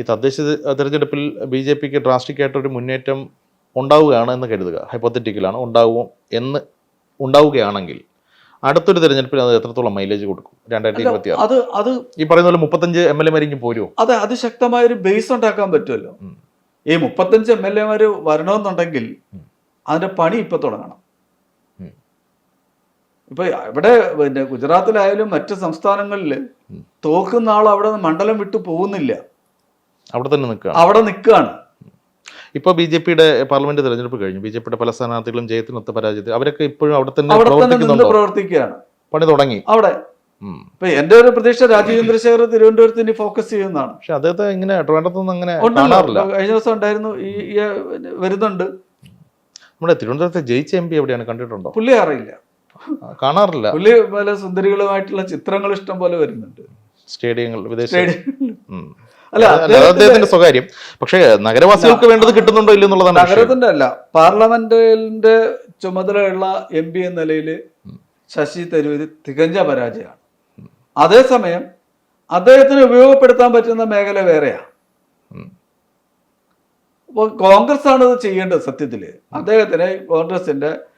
ഈ തദ്ദേശ തെരഞ്ഞെടുപ്പിൽ ബി ജെ പിക്ക് ഡ്രാസ്റ്റിക്കായിട്ടൊരു മുന്നേറ്റം ഉണ്ടാവുകയാണ് എന്ന് കരുതുക. ഹൈപ്പോത്തറ്റിക്കലാണ് ഉണ്ടാവും എന്ന് ഉണ്ടാവുകയാണെങ്കിൽ അടുത്തൊരു തെരഞ്ഞെടുപ്പിൽ അത് എത്രത്തോളം മൈലേജ് കൊടുക്കും? രണ്ടായിരത്തി ഇരുപത്തി അത് അത് ഈ പറയുന്ന പോലെ മുപ്പത്തഞ്ച് എം എൽ എ മരിഞ്ഞ് പോരുമോ? അത് ശക്തമായ ഒരു ബേസ് ഉണ്ടാക്കാൻ പറ്റുമല്ലോ. ഈ മുപ്പത്തഞ്ച് എം എൽ എമാര് വരണമെന്നുണ്ടെങ്കിൽ അതിന്റെ പണി ഇപ്പൊ തുടങ്ങണം. ഇപ്പൊ ഇവിടെ പിന്നെ ഗുജറാത്തിലായാലും മറ്റ് സംസ്ഥാനങ്ങളിൽ. തോക്കുന്ന ആൾ അവിടെ മണ്ഡലം വിട്ടു പോകുന്നില്ല. അവിടെ തന്നെ നിൽക്കുക അവിടെ നിൽക്കുകയാണ്. ഇപ്പോൾ ബി ജെ പിയുടെ പാർലമെന്റ് തെരഞ്ഞെടുപ്പ് കഴിഞ്ഞു. ബി ജെ പിയുടെ പല സ്ഥാനാർത്ഥികളും ജയത്തിനൊത്ത പരാജയത്തിൽ അവരൊക്കെ ഇപ്പോഴും അവിടെ തന്നെ അവിടെ തന്നെ നിന്ന് പ്രവർത്തിക്കുകയാണ്. പണി തുടങ്ങി. അവിടെ. ഇപ്പൊ എന്റെ ഒരു പ്രതീക്ഷ രാജീവ് ചന്ദ്രശേഖർ തിരുവനന്തപുരത്ത് ഇനി ഫോക്കസ് ചെയ്യുന്നതാണ്. പക്ഷെ അദ്ദേഹത്തെ ഇങ്ങനെ ട്രിവാൻഡ്രത്തൊന്നും അങ്ങനെ കാണാറില്ല. കഴിഞ്ഞ ദിവസം ഉണ്ടായിരുന്നു. ഈ വരുന്നുണ്ട്. നമ്മുടെ തിരുവനന്തപുരത്തെ ജയിച്ച എം പി എവിടെയാണ് കണ്ടിട്ടുണ്ടോ? പുള്ളി അറിയില്ല. കാണാറില്ല. പുള്ളി പല സുന്ദരികളുമായിട്ടുള്ള ചിത്രങ്ങൾ ഇഷ്ടം പോലെ വരുന്നുണ്ട്. സ്റ്റേഡിയങ്ങൾ വിദേശ സ്റ്റേഡിയം ഉം. അല്ല, അദ്ദേഹത്തിന്റെ സ്വകാര്യം. പക്ഷേ നഗരവാസികൾക്ക് വേണ്ടത് കിട്ടുന്നുണ്ടോ ഇല്ലെന്നുള്ളതാണ് നഗരത്തിന്റെ അല്ല പാർലമെന്റിന്റെ ചുമതലയുള്ള എം പി എന്ന നിലയിൽ ശശി തരൂര് തികഞ്ഞ പരാജയമാണ്. അതേസമയം അദ്ദേഹത്തിന് ഉപയോഗപ്പെടുത്താൻ പറ്റുന്ന മേഖല വേറെയാ. ഉം. അപ്പോൾ കോൺഗ്രസ് ആണ് ഇത് ചെയ്യേണ്ടത് സത്യത്തിൽ. അദ്ദേഹത്തിന് കോൺഗ്രസിന്റെ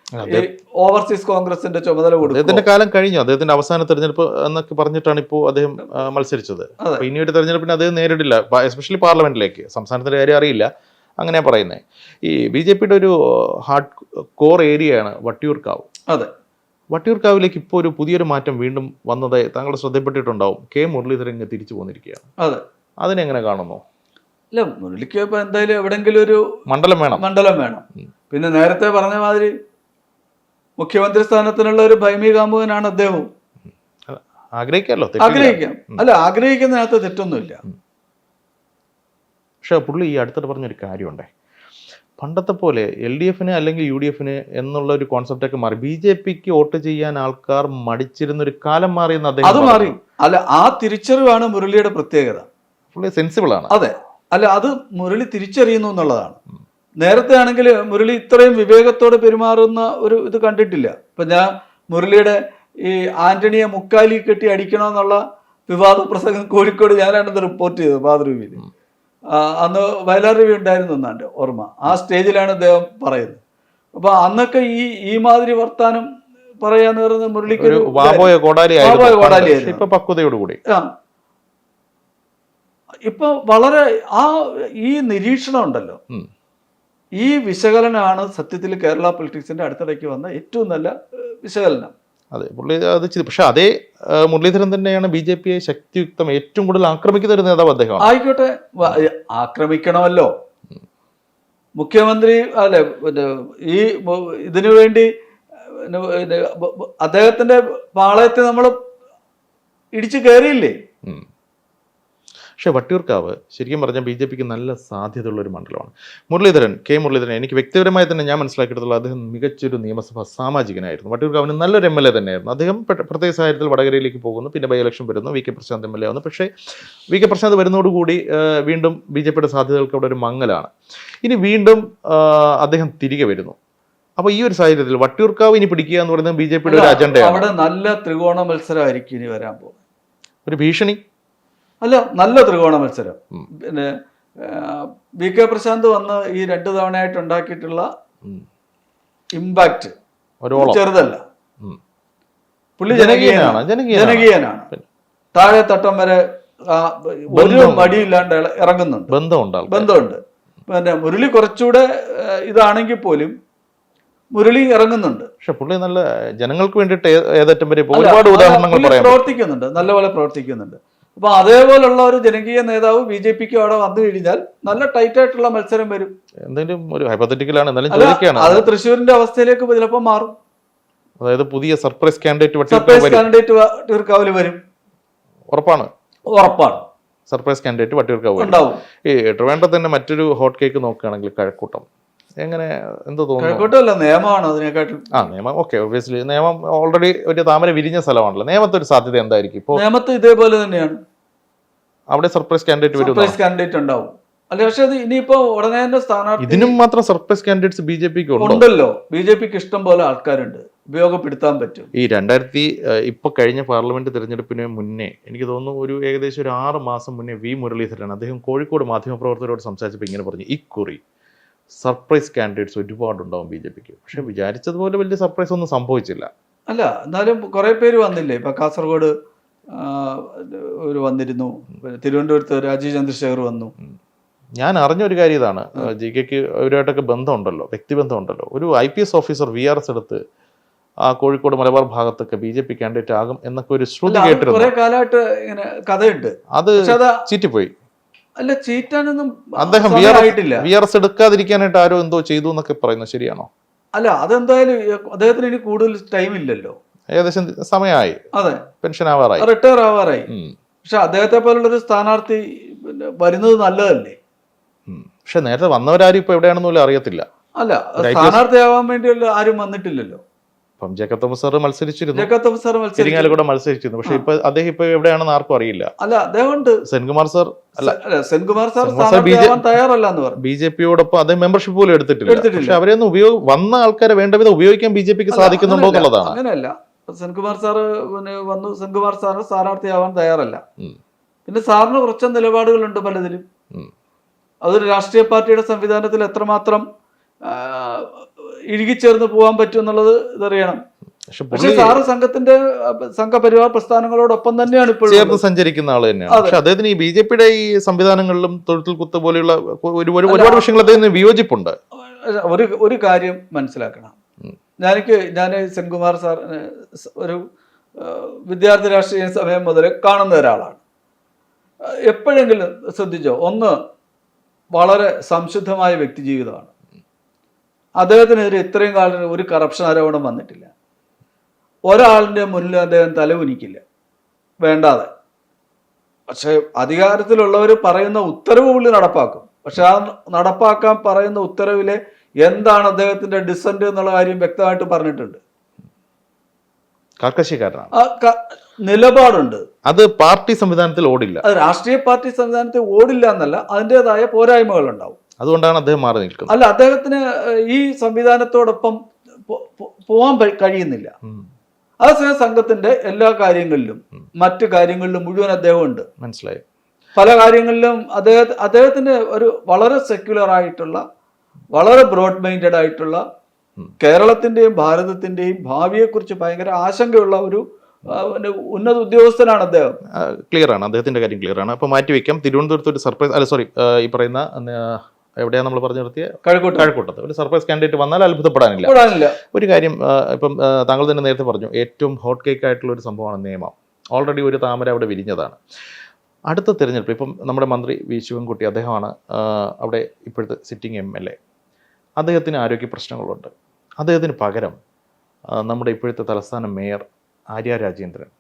ഓവർസീസ് കോൺഗ്രസിന്റെ ചുമതല അദ്ദേഹത്തിന്റെ കാലം കഴിഞ്ഞു. അദ്ദേഹത്തിന്റെ അവസാന തെരഞ്ഞെടുപ്പ് എന്നൊക്കെ പറഞ്ഞിട്ടാണ് ഇപ്പോൾ അദ്ദേഹം മത്സരിച്ചത്. പിന്നീട് അപ്പൊ ഇനി ഒരു തെരഞ്ഞെടുപ്പിന് അദ്ദേഹം നേരിടില്ല. എസ്പെഷ്യലി പാർലമെന്റിലേക്ക്. സംസ്ഥാനത്തിന്റെ കാര്യം അറിയില്ല. അങ്ങനെ പറയുന്നത് ഈ ബി ജെ പിയുടെ ഒരു ഹാർഡ് കോർ ഏരിയയാണ് വട്ടിയൂർക്കാവ്. അതെ. വട്ടിയൂർക്കാവിലേക്ക് ഇപ്പോൾ ഒരു പുതിയൊരു മാറ്റം വീണ്ടും വന്നതായി താങ്കൾ ശ്രദ്ധപ്പെട്ടിട്ടുണ്ടാവും കെ മുരളീധരൻ ഇങ്ങ് തിരിച്ചു പോന്നിരിക്കുകയാണ്. അതെ. അതിനെങ്ങനെ കാണുന്നു? അല്ല മുരളിക്ക് ഇപ്പൊ എന്തായാലും എവിടെങ്കിലും ഒരു മണ്ഡലം വേണം. മണ്ഡലം വേണം. പിന്നെ നേരത്തെ പറഞ്ഞ മാതിരി മുഖ്യമന്ത്രി സ്ഥാനത്തിനുള്ള ഒരു ഭൈമി കാമുകനാണ് അദ്ദേഹവും ആഗ്രഹിക്കാമല്ലോ ആഗ്രഹിക്കാം. അല്ല ആഗ്രഹിക്കുന്നതിനകത്ത് തെറ്റൊന്നുമില്ല. പക്ഷെ പുള്ളി ഈ അടുത്തിട്ട് പറഞ്ഞൊരു കാര്യമുണ്ടേ. പണ്ടത്തെ പോലെ എൽ ഡി എഫിന് അല്ലെങ്കിൽ യു ഡി എഫിന് എന്നുള്ള ഒരു കോൺസെപ്റ്റൊക്കെ മാറി. ബി ജെ പിക്ക് വോട്ട് ചെയ്യാൻ ആൾക്കാർ മടിച്ചിരുന്ന ഒരു കാലം മാറിയെന്ന് അത് അദ്ദേഹം മാറി അല്ല ആ തിരിച്ചറിവാണ് മുരളിയുടെ പ്രത്യേകത. പുള്ളി സെൻസിബിൾ ആണ്. അതെ. അല്ല അത് മുരളി തിരിച്ചറിയുന്നു എന്നുള്ളതാണ്. നേരത്തെ ആണെങ്കിൽ മുരളി ഇത്രയും വിവേകത്തോടെ പെരുമാറുന്ന ഒരു ഇത് കണ്ടിട്ടില്ല. ഇപ്പൊ ഞാൻ മുരളിയുടെ ഈ ആന്റണിയെ മുക്കാലി കെട്ടി അടിക്കണമെന്നുള്ള വിവാദ പ്രസംഗം കോഴിക്കോട് ഞാനാണത് റിപ്പോർട്ട് ചെയ്തത് മാതൃഭൂമിയിൽ. അന്ന് വയലാർ രവി ഉണ്ടായിരുന്നു എന്നാണ്ട് ഓർമ്മ. ആ സ്റ്റേജിലാണ് അദ്ദേഹം പറയുന്നത്. അപ്പൊ അന്നൊക്കെ ഈ ഈ മാതിരി വർത്താനം പറയാന്ന് പറയുന്നത് മുരളിക്ക് ഒരു വാബോയ കോടാലി. ഇപ്പൊ പക്വതയോടുകൂടി ആ. ഇപ്പൊ വളരെ ആ ഈ നിരീക്ഷണം ഉണ്ടല്ലോ. ഈ വിശകലനമാണ് സത്യത്തിൽ കേരള പൊളിറ്റിക്സിന്റെ അടുത്തിടയ്ക്ക് വന്ന ഏറ്റവും നല്ല വിശകലനം. അതെ പുള്ളി അത് ചെയ്തു പക്ഷെ അതേ മുരളീധരൻ തന്നെയാണ് ബി ജെ പിയെ ശക്തിയുക്തം ഏറ്റവും കൂടുതൽ ആക്രമിക്കുന്ന ഒരു നേതാവ് അദ്ദേഹം ആയിക്കോട്ടെ ആക്രമിക്കണമല്ലോ. മുഖ്യമന്ത്രി അല്ലെ ഈ ഇതിനു വേണ്ടി അദ്ദേഹത്തിന്റെ പാളയത്തെ നമ്മൾ ഇടിച്ചു കയറിയില്ലേ. പക്ഷേ വട്ടിയൂർക്കാവ് ശരിക്കും പറഞ്ഞാൽ ബി ജെ പിക്ക് നല്ല സാധ്യതയുള്ള ഒരു മണ്ഡലമാണ്. മുരളീധരൻ കെ മുരളീധരൻ എനിക്ക് വ്യക്തിപരമായി തന്നെ ഞാൻ മനസ്സിലാക്കിയിട്ടുള്ള അദ്ദേഹം മികച്ചൊരു നിയമസഭാ സാമാജികനായിരുന്നു. വട്ടിയൂർക്കാവിന് നല്ലൊരു എം എൽ എ തന്നെയായിരുന്നു. അദ്ദേഹം പ്ര- പ്രത്യേക സാഹചര്യത്തിൽ വടകരയിലേക്ക് പോകുന്നു പിന്നെ ബൈ ഇലക്ഷൻ വരുന്നു V K Prashanth M L A ആവുന്നു. പക്ഷേ വി കെ പ്രശാന്ത് വരുന്നതോടുകൂടി വീണ്ടും ബി ജെ പിയുടെ സാധ്യതകൾക്ക് അവിടെ ഒരു മങ്ങലാണ്. ഇനി വീണ്ടും അദ്ദേഹം തിരികെ വരുന്നു. അപ്പോൾ ഈ ഒരു സാഹചര്യത്തിൽ വട്ടിയൂർക്കാവ് ഇനി പിടിക്കുക എന്ന് പറയുന്നത് ബി ജെ പിയുടെ ഒരു അജണ്ടയാണ്. അവിടെ നല്ല ത്രികോണ മത്സരമായിരിക്കും ഇനി വരാൻ പോകുന്നത്. ഒരു ഭീഷണി. അല്ല നല്ല ത്രികോണ മത്സരം. പിന്നെ വി കെ പ്രശാന്ത് വന്ന് ഈ രണ്ട് തവണയായിട്ട് ഉണ്ടാക്കിയിട്ടുള്ള ഇമ്പാക്ട് ഇമ്പാക്റ്റ് ചെറുതല്ല. പുള്ളി ജനകീയനാണ്, ജനകീയനാണ്. താഴെ തട്ടം വരെ ഒരു. മടിയില്ലാണ്ട് ഇറങ്ങുന്നുണ്ട്. ബന്ധമുണ്ട് ബന്ധമുണ്ട്. പിന്നെ മുരളി കുറച്ചുകൂടെ ഇതാണെങ്കിൽ പോലും മുരളി ഇറങ്ങുന്നുണ്ട്. പക്ഷെ പുള്ളി നല്ല ജനങ്ങൾക്ക് വേണ്ടിയിട്ട് ഏതറ്റം വരെ ഒരുപാട് ഉദാഹരണങ്ങൾ പ്രവർത്തിക്കുന്നുണ്ട്. നല്ലപോലെ പ്രവർത്തിക്കുന്നുണ്ട്. അപ്പൊ അതേപോലുള്ള ഒരു ജനകീയ നേതാവ് ബി ജെ പിക്ക് അവിടെ വന്നു കഴിഞ്ഞാൽ നല്ല ടൈറ്റ് ആയിട്ടുള്ള മത്സരം വരും. എന്തെങ്കിലും ഒരു ഹൈപ്പത്തറ്റിക്കലാണ് എന്നാലും ചോദിക്കുകയാണ് അത് തൃശ്ശൂരിന്റെ അവസ്ഥയിലേക്ക് ചിലപ്പോൾ മാറും. അതായത് പുതിയ സർപ്രൈസ് കാൻഡിഡേറ്റ് സർപ്രൈസ് കാൻഡിഡേറ്റ് വട്ടിയൂർക്കാവിൽ വരും. ഉറപ്പാണ്. ഉറപ്പാണ്. Surprise candidate Vattiyoorkavu. ഉണ്ടാവും. ഈ ട്രിവാൻഡ്രത്ത് തന്നെ മറ്റൊരു ഹോട്ട് കേക്ക് നോക്കുകയാണെങ്കിൽ കഴക്കൂട്ടം. എങ്ങനെ എന്ത് തോന്നുന്നു? കിഴക്കോട്ടല്ല നിയമമാണ് അതിനെക്കാട്ടും. ആ നിയമം ഓക്കെ ഒബ്വിയസ്ലി നിയമം ഓൾറെഡി ഒരു താമര വിരിഞ്ഞ സ്ഥലമാണല്ലോ. നിയമത്തെ ഒരു സാധ്യത എന്തായിരിക്കും ഇപ്പോൾ നിയമത്തെ ഇതേപോലെ തന്നെയാണ്. അവിടെ സർപ്രൈസ് കാൻഡിഡേറ്റ് വരും സർപ്രൈസ് കാൻഡിഡേറ്റ് ഉണ്ടാവും. അല്ല പക്ഷെ അത് ഇനിയിപ്പോ ഉടനെ തന്നെ സ്ഥാനാർത്ഥി ഇതിനും മാത്രം സർപ്രൈസ് കാൻഡിഡേറ്റ്സ് ബി ജെ പിക്ക് ഉണ്ടല്ലോ. ബി ജെ പിക്ക് ഇഷ്ടം പോലെ ആൾക്കാരുണ്ട്. ഉപയോഗപ്പെടുത്താൻ പറ്റും. ഈ രണ്ടായിരത്തി ഇപ്പൊ കഴിഞ്ഞ പാർലമെന്റ് തിരഞ്ഞെടുപ്പിന് മുന്നേ എനിക്ക് തോന്നുന്നു ഒരു ഏകദേശം ഒരു ആറ് മാസം മുന്നേ വി മുരളീധരൻ അദ്ദേഹം കോഴിക്കോട് മാധ്യമപ്രവർത്തകരോട് സംസാരിച്ചപ്പോൾ ഇങ്ങനെ പറഞ്ഞു ഇക്കുറി സർപ്രൈസ് കാൻഡിഡേറ്റ്സ് ഒരുപാടുണ്ടാവും ബി ജെ പിക്ക്. പക്ഷെ വിചാരിച്ചതുപോലെ വലിയ സർപ്രൈസ് ഒന്നും സംഭവിച്ചില്ല. അല്ല എന്നാലും കുറെ പേര് വന്നില്ലേ? ഇപ്പൊ കാസർഗോഡ് ഒരു വന്നിരുന്നു. തിരുവനന്തപുരത്ത് രാജീവ് ചന്ദ്രശേഖർ വന്നു. ഞാൻ അറിഞ്ഞ ഒരു കാര്യം ഇതാണ്. ജി കെക്ക് അവരുമായിട്ടൊക്കെ ബന്ധമുണ്ടല്ലോ വ്യക്തിബന്ധമുണ്ടല്ലോ. ഒരു I P S officer V R S എടുത്ത് ആ കോഴിക്കോട് മലബാർ ഭാഗത്തൊക്കെ ബി ജെ പി കാൻഡിഡേറ്റ് ആകും എന്നൊക്കെ ഒരു ശ്രുതി കേട്ടിരുന്നു. കാലമായിട്ട് ഇങ്ങനെ കഥയുണ്ട്. അത് ചീറ്റിപ്പോയി. അല്ല ചീറ്റാനൊന്നും അദ്ദേഹം വി ആർ എസ് എടുക്കാതിരിക്കാനായിട്ട് ആരോ എന്തോ ചെയ്തു എന്നൊക്കെ പറയുന്നു ശരിയാണോ? അല്ല അതെന്തായാലും അദ്ദേഹത്തിന് ഇനി കൂടുതൽ ടൈം ഇല്ലല്ലോ. ഏകദേശം സമയമായി. അതെ. പെൻഷൻ ആവാറായി. റിട്ടയർ ആവാറായി. പക്ഷെ അദ്ദേഹത്തെ പോലുള്ള ഒരു സ്ഥാനാർത്ഥി പിന്നെ വരുന്നത് നല്ലതല്ലേ. പക്ഷെ നേരത്തെ വന്നവരാരും ഇപ്പൊ എവിടെയാണെന്ന് അറിയത്തില്ല. അല്ല സ്ഥാനാർത്ഥിയാവാൻ വേണ്ടിയുള്ള ആരും വന്നിട്ടില്ലല്ലോ. ഇപ്പം ജേക്കബ് തോമസ് സാറ് മത്സരിച്ചിരുന്നു. ജേക്കബ് സാർ മത്സരിച്ചിരുന്നു കൂടെ മത്സരിച്ചിരുന്നു. പക്ഷെ ഇപ്പൊ അദ്ദേഹം ഇപ്പൊ എവിടെയാണെന്ന് ആർക്കും അറിയില്ല. അല്ല അദ്ദേഹം ഉണ്ട് സെൻകുമാർ സാർ അല്ല. സെൻകുമാർ സാർ തയ്യാറല്ല എന്ന് പറഞ്ഞു. ബി ജെ പിയോടൊപ്പം അദ്ദേഹം മെമ്പർഷിപ്പ് പോലും എടുത്തിട്ടില്ല. പക്ഷെ അവരെയൊന്നും ഉപയോഗ വന്ന ആൾക്കാരെ വേണ്ട വിധം ഉപയോഗിക്കാൻ ബി ജെ പിക്ക് സാധിക്കുന്നുണ്ടോ എന്നുള്ളതാണ്. അങ്ങനെയല്ല. സെൻകുമാർ സാറ് പിന്നെ വന്നു സെൻകുമാർ സാറ് സ്ഥാനാർത്ഥിയാവാൻ തയ്യാറല്ല. പിന്നെ സാറിന് കുറച്ച് നിലപാടുകളുണ്ട് പലതിലും. അതൊരു രാഷ്ട്രീയ പാർട്ടിയുടെ സംവിധാനത്തിൽ എത്രമാത്രം ഇഴുകിച്ചേർന്ന് പോകാൻ പറ്റും എന്നുള്ളത് ഇതറിയണം. പക്ഷെ സാറ് സംഘത്തിന്റെ സംഘപരിവാർ പ്രസ്ഥാനങ്ങളോടൊപ്പം തന്നെയാണ് ഇപ്പോഴും ചേർന്ന് സഞ്ചരിക്കുന്ന ആൾ തന്നെയാണ്. പക്ഷെ അദ്ദേഹത്തിന് ഈ ബി ജെ പിയുടെ ഈ സംവിധാനങ്ങളിലും തൊഴുത്തിൽ കുത്ത് പോലെയുള്ള ഒരു ഒരു- ഒരുപാട് വിഷയങ്ങൾ അദ്ദേഹത്തിന് വിയോജിപ്പുണ്ട്. ഒരു ഒരു കാര്യം മനസ്സിലാക്കണം. ഞാനിക്ക് ഞാൻ സെൻകുമാർ സാർ ഒരു വിദ്യാർത്ഥി രാഷ്ട്രീയ സമയം മുതൽ കാണുന്ന ഒരാളാണ്. എപ്പോഴെങ്കിലും ശ്രദ്ധിച്ചോ? ഒന്ന് വളരെ സംശുദ്ധമായ വ്യക്തി ജീവിതമാണ്. അദ്ദേഹത്തിനെതിരെ ഇത്രയും കാലം ഒരു കറപ്ഷൻ ആരോപണം വന്നിട്ടില്ല. ഒരാളിന്റെ മുന്നിൽ അദ്ദേഹം തലകുനിക്കില്ല. വേണ്ടാതെ. പക്ഷെ അധികാരത്തിലുള്ളവർ പറയുന്ന ഉത്തരവ് പുള്ളി നടപ്പാക്കും. പക്ഷെ ആ നടപ്പാക്കാൻ പറയുന്ന ഉത്തരവിലെ എന്താണ് അദ്ദേഹത്തിന്റെ ഡിസന്റ് എന്നുള്ള കാര്യം വ്യക്തമായിട്ട് പറഞ്ഞിട്ടുണ്ട്. കർക്കശിക്കാരനാണ് നിലപാടുണ്ട്. അത് പാർട്ടി സംവിധാനത്തിൽ ഓടില്ല. അത് രാഷ്ട്രീയ പാർട്ടി സംവിധാനത്തിൽ ഓടില്ല എന്നല്ല അതിന്റെതായ പോരായ്മകൾ ഉണ്ടാവും അതുകൊണ്ടാണ് അദ്ദേഹം മാറി നിൽക്കുന്നത്. അല്ല അദ്ദേഹത്തിന് ഈ സംവിധാനത്തോടൊപ്പം പോവാൻ കഴിയുന്നില്ല. അതേസമയം സംഘത്തിന്റെ എല്ലാ കാര്യങ്ങളിലും മറ്റു കാര്യങ്ങളിലും മുഴുവൻ അദ്ദേഹമുണ്ട് മനസ്സിലായി. പല കാര്യങ്ങളിലും അദ്ദേഹ അദ്ദേഹത്തിന്റെ ഒരു വളരെ സെക്യുലർ ആയിട്ടുള്ള വളരെ ബ്രോഡ് മൈൻഡഡ് ആയിട്ടുള്ള കേരളത്തിന്റെയും ഭാരതത്തിന്റെയും ഭാവിയെക്കുറിച്ച് ഭയങ്കര ആശങ്കയുള്ള ഒരു ഉന്നത ഉദ്യോഗസ്ഥനാണ് അദ്ദേഹം. ക്ലിയർ ആണ്. അദ്ദേഹത്തിന്റെ കാര്യം ക്ലിയർ ആണ്. അപ്പൊ മാറ്റിവെക്കാം. തിരുവനന്തപുരത്ത് ഒരു സർപ്രൈസ് അല്ല സോറി ഈ പറയുന്ന എവിടെയാണ് നമ്മൾ പറഞ്ഞു നിർത്തിയ? കഴക്കൂട്ടം. കഴക്കൂട്ടത്ത്. ഒരു സർപ്രൈസ് കാൻഡിഡേറ്റ് വന്നാൽ അത്ഭുതപ്പെടാനില്ല. ഒരു കാര്യം ഇപ്പം താങ്കൾ തന്നെ നേരത്തെ പറഞ്ഞു ഏറ്റവും ഹോട്ട് കേക്ക് ആയിട്ടുള്ള ഒരു സംഭവമാണ് നിയമം. ഓൾറെഡി ഒരു താമര അവിടെ വിരിഞ്ഞതാണ്. അടുത്ത തിരഞ്ഞെടുപ്പ് ഇപ്പം നമ്മുടെ മന്ത്രി വി. ശിവൻകുട്ടി അദ്ദേഹമാണ് അവിടെ ഇപ്പോഴത്തെ സിറ്റിംഗ് എം എൽ എ അദ്ദേഹത്തിന് ആരോഗ്യ പ്രശ്നങ്ങളുണ്ട്. അദ്ദേഹത്തിന് പകരം നമ്മുടെ ഇപ്പോഴത്തെ തലസ്ഥാന മേയർ ആര്യ രാജേന്ദ്രൻ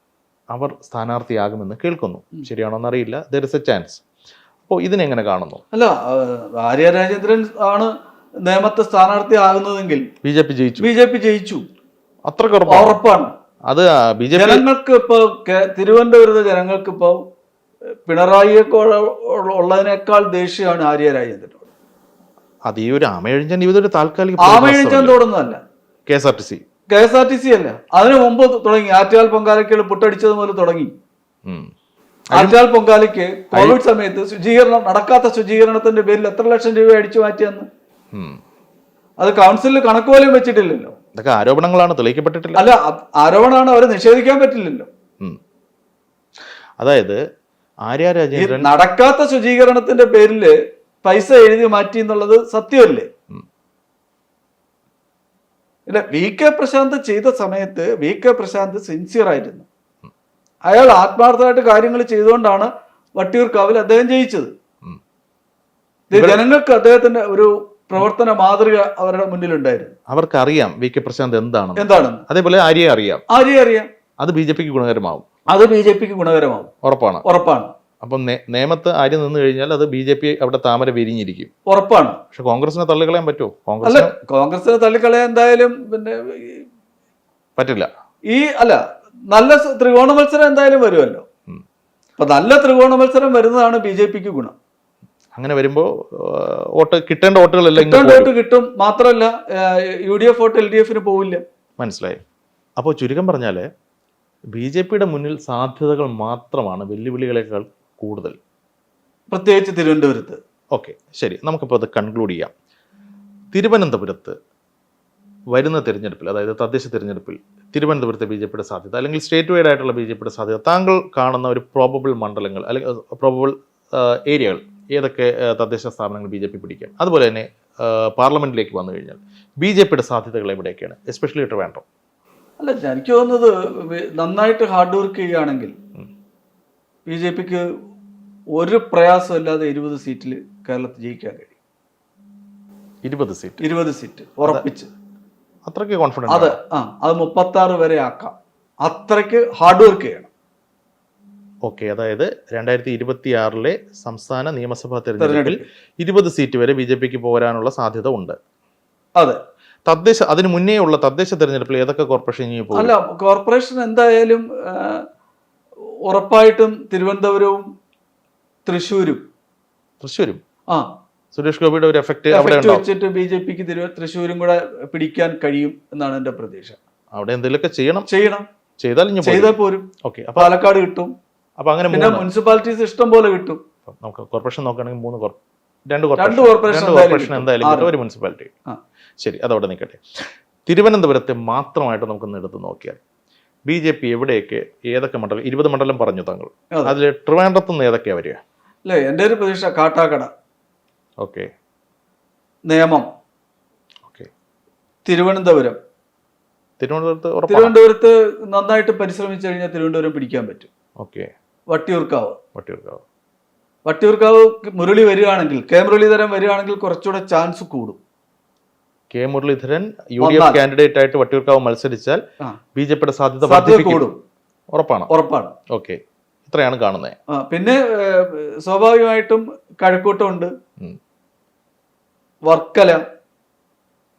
അവർ സ്ഥാനാർത്ഥിയാകുമെന്ന് കേൾക്കുന്നു. ശരിയാണോ എന്നറിയില്ല ദർ ഇസ് എ ചാൻസ് അപ്പോൾ ഇതിനെങ്ങനെ കാണുന്നു? അല്ല ആര്യ രാജേന്ദ്രൻ ആണ് നേമത്തെ സ്ഥാനാർത്ഥി ആകുന്നതെങ്കിൽ ബി ജെ പി ജയിച്ചു. ബി ജെ പി ജയിച്ചു. അത്ര ഉറപ്പാണ്. അത് ബി ജെ പി ജനങ്ങൾക്ക് ഇപ്പോ തിരുവനന്തപുരത്ത് ജനങ്ങൾക്ക് ഇപ്പോ പിണറായിയൊക്കെ ഉള്ളതിനേക്കാൾ ദേഷ്യമാണ് ആര്യ രാജേന്ദ്രൻ അത് ഈ ഒരു ആമയഴിഞ്ചൻ ഇതൊരു താൽക്കാലിക Amayizhanjan തോടുന്നതല്ല K S R T C. K S R T C അല്ല. അതിനു മുമ്പ് തുടങ്ങി. ആറ്റുകാൽ പൊങ്കാലയ്ക്കുള്ള പുട്ടടിച്ചത് മുതൽ തുടങ്ങി. ആറ്റാൽ പൊങ്കാലിക്ക് കോവിഡ് സമയത്ത് ശുചീകരണം നടക്കാത്ത ശുചീകരണത്തിന്റെ പേരിൽ എത്ര ലക്ഷം രൂപ അടിച്ചു മാറ്റിയെന്ന്? അത് കൗൺസിലിൽ കണക്ക് പോലും വെച്ചിട്ടില്ലല്ലോ. ഇതൊക്കെ ആരോപണങ്ങളാണ് തെളിയിക്കപ്പെട്ടിട്ടില്ല. അല്ല ആരോപണമാണ് അവരെ നിഷേധിക്കാൻ പറ്റില്ലല്ലോ. അതായത് ആര്യ രാജേന്ദ്രൻ നടക്കാത്ത ശുചീകരണത്തിന്റെ പേരിൽ പൈസ എഴുതി മാറ്റി എന്നുള്ളത് സത്യമല്ലേ. ഇല്ല വി കെ പ്രശാന്ത് ചെയ്ത സമയത്ത് വി കെ പ്രശാന്ത് സിൻസിയർ ആയിരുന്നു. അയാൾ ആത്മാർത്ഥമായിട്ട് കാര്യങ്ങൾ ചെയ്തുകൊണ്ടാണ് വട്ടിയൂർക്കാവിൽ അദ്ദേഹം ജയിച്ചത്. ജനങ്ങൾക്ക് അദ്ദേഹത്തിന്റെ ഒരു പ്രവർത്തന മാതൃക അവരുടെ മുന്നിൽ മുന്നിലുണ്ടായിരുന്നു. അവർക്കറിയാം വി കെ പ്രശാന്ത് എന്താണ് എന്താണ് അതേപോലെ ആര്യ അറിയാം. ആര്യ അറിയാം. അത് ബി ജെ പിക്ക് ഗുണകരമാവും. അത് ബി ജെ പിക്ക് ഗുണകരമാവും. ഉറപ്പാണ്. ഉറപ്പാണ്. അപ്പം നേമത്ത് ആര്യ നിന്ന് കഴിഞ്ഞാൽ അത് ബി ജെ പി അവിടെ താമര വിരിഞ്ഞിരിക്കും. ഉറപ്പാണ്. പക്ഷെ കോൺഗ്രസിനെ തള്ളിക്കളയാൻ പറ്റുമോ? കോൺഗ്രസ് കോൺഗ്രസിനെ തള്ളിക്കളയാൻ എന്തായാലും പിന്നെ പറ്റില്ല. ഈ അല്ല നല്ല ത്രികോണ മത്സരം എന്തായാലും വരുമല്ലോ. അപ്പൊ നല്ല ത്രികോണ മത്സരം വരുന്നതാണ് ബി ജെ പിക്ക് ഗുണം. അങ്ങനെ വരുമ്പോ വോട്ട് കിട്ടേണ്ട വോട്ടുകളെല്ലാം കിട്ടേണ്ട. വോട്ട് കിട്ടും. മാത്രമല്ല U D F vote L D എഫിന് പോവില്ല. മനസ്സിലായി. അപ്പോൾ ചുരുക്കം പറഞ്ഞാൽ ബി ജെ പിയുടെ മുന്നിൽ സാധ്യതകൾ മാത്രമാണ് വെല്ലുവിളികളെക്കാൾ കൂടുതൽ. പ്രത്യേകിച്ച് തിരുവനന്തപുരത്ത്. ഓക്കെ ശരി. നമുക്കിപ്പോൾ അത് കൺക്ലൂഡ് ചെയ്യാം. തിരുവനന്തപുരത്ത് വരുന്ന തിരഞ്ഞെടുപ്പിൽ അതായത് തദ്ദേശ തിരഞ്ഞെടുപ്പിൽ തിരുവനന്തപുരത്തെ ബി ജെ പിയുടെ സാധ്യത അല്ലെങ്കിൽ സ്റ്റേറ്റ് വൈഡ് ആയിട്ടുള്ള ബി ജെ പിയുടെ സാധ്യത താങ്കൾ കാണുന്ന ഒരു പ്രോബബിൾ മണ്ഡലങ്ങൾ അല്ലെങ്കിൽ പ്രോബബിൾ ഏരിയകൾ ഏതൊക്കെ തദ്ദേശ സ്ഥാപനങ്ങൾ ബി ജെ പി പിടിക്കാം? അതുപോലെ തന്നെ പാർലമെന്റിലേക്ക് വന്നു കഴിഞ്ഞാൽ ബി ജെ പിയുടെ സാധ്യതകൾ എവിടെയൊക്കെയാണ്? എസ്പെഷ്യലി ട്രിവാൻഡ്രം. അല്ല എനിക്ക് തോന്നുന്നത് നന്നായിട്ട് ഹാർഡ് വർക്ക് ചെയ്യുകയാണെങ്കിൽ ബി ജെ പിക്ക് ഒരു പ്രയാസമില്ലാതെ ഇരുപത് സീറ്റിൽ കേരളത്തിൽ ജയിക്കാൻ കഴിയും. ഇരുപത് സീറ്റ്. ഇരുപത് സീറ്റ് ഉറപ്പിച്ച്. അത്രയ്ക്ക് കോൺഫിഡൻസ് അതെ ആ അത് മുപ്പത്തി ആറ് വരെ ആക്കാം. അത്രയ്ക്ക് ഹാർഡ് വർക്ക് ചെയ്യണം. ഓക്കെ അതായത് രണ്ടായിരത്തി ഇരുപത്തി ആറിലെ സംസ്ഥാന നിയമസഭാ തെരഞ്ഞെടുപ്പിൽ ഇരുപത് സീറ്റ് വരെ ബി ജെ പിക്ക് പോരാനുള്ള സാധ്യത ഉണ്ട്. അതെ. തദ്ദേശ അതിന് മുന്നേ ഉള്ള തദ്ദേശ തെരഞ്ഞെടുപ്പിൽ ഏതൊക്കെ കോർപ്പറേഷൻ അല്ല കോർപ്പറേഷൻ എന്തായാലും ഉറപ്പായിട്ടും തിരുവനന്തപുരവും തൃശ്ശൂരും. തൃശ്ശൂരും. ആ സുരേഷ് ഗോപിയുടെ ഒരു എഫക്ട് അവിടെ വെച്ചിട്ട് ബി ജെ പിക്ക് തൃശ്ശൂരും കൂടെ പിടിക്കാൻ കഴിയും എന്നാണ് എന്റെ പ്രതീക്ഷ. അവിടെ എന്തെങ്കിലുമൊക്കെ ചെയ്യണം. ചെയ്യണം. ചെയ്താൽ ചെയ്താൽ പോരും. ഓക്കെ അപ്പൊ പാലക്കാട് കിട്ടും. അപ്പൊ അങ്ങനെ പിന്നെ മുനിസിപ്പാലിറ്റീസ് ഇഷ്ടം പോലെ കിട്ടും. നമുക്ക് കോർപ്പറേഷൻ നോക്കുകയാണെങ്കിൽ മൂന്ന് രണ്ട് കോർപ്പറേഷൻ കോർപ്പറേഷൻ. എന്തായാലും കിട്ടും. ഒരു മുനിസിപ്പാലിറ്റി. ശരി അതവിടെ നിൽക്കട്ടെ. തിരുവനന്തപുരത്തെ മാത്രമായിട്ട് നമുക്കൊന്ന് എടുത്ത് നോക്കിയാൽ ബി ജെ പി എവിടെയൊക്കെ ഏതൊക്കെ മണ്ഡലം ഇരുപത് മണ്ഡലം പറഞ്ഞു താങ്കൾ അതിൽ ട്രിവാൻഡ്രത്ത് നിന്ന് ഏതൊക്കെയാ വരിക? അല്ലേ എന്റെ ഒരു പ്രതീക്ഷ കാട്ടാക്കട. ഓക്കെ. നിയമം. ഓക്കെ. തിരുവനന്തപുരം. തിരുവനന്തപുരത്ത് തിരുവനന്തപുരത്ത് നന്നായിട്ട് പരിശ്രമിച്ചു കഴിഞ്ഞാൽ തിരുവനന്തപുരം പിടിക്കാൻ പറ്റും. ഓക്കെ. വട്ടിയൂർക്കാവ്. വട്ടിയൂർക്കാവ്. വട്ടിയൂർക്കാവ് മുരളി വരികയാണെങ്കിൽ കെ മുരളീധരൻ വരികയാണെങ്കിൽ കുറച്ചുകൂടെ ചാൻസ് കൂടും. K Muraleedharan U D F candidate ആയിട്ട് വട്ടിയൂർക്കാവ് മത്സരിച്ചാൽ. ബി ജെ പിയുടെ സാധ്യത കൂടും. ഉറപ്പാണ്. ഉറപ്പാണ്. ഓക്കെ. ഇത്രയാണ് കാണുന്നത്. പിന്നെ സ്വാഭാവികമായിട്ടും കഴക്കൂട്ടമുണ്ട്. വർക്കല.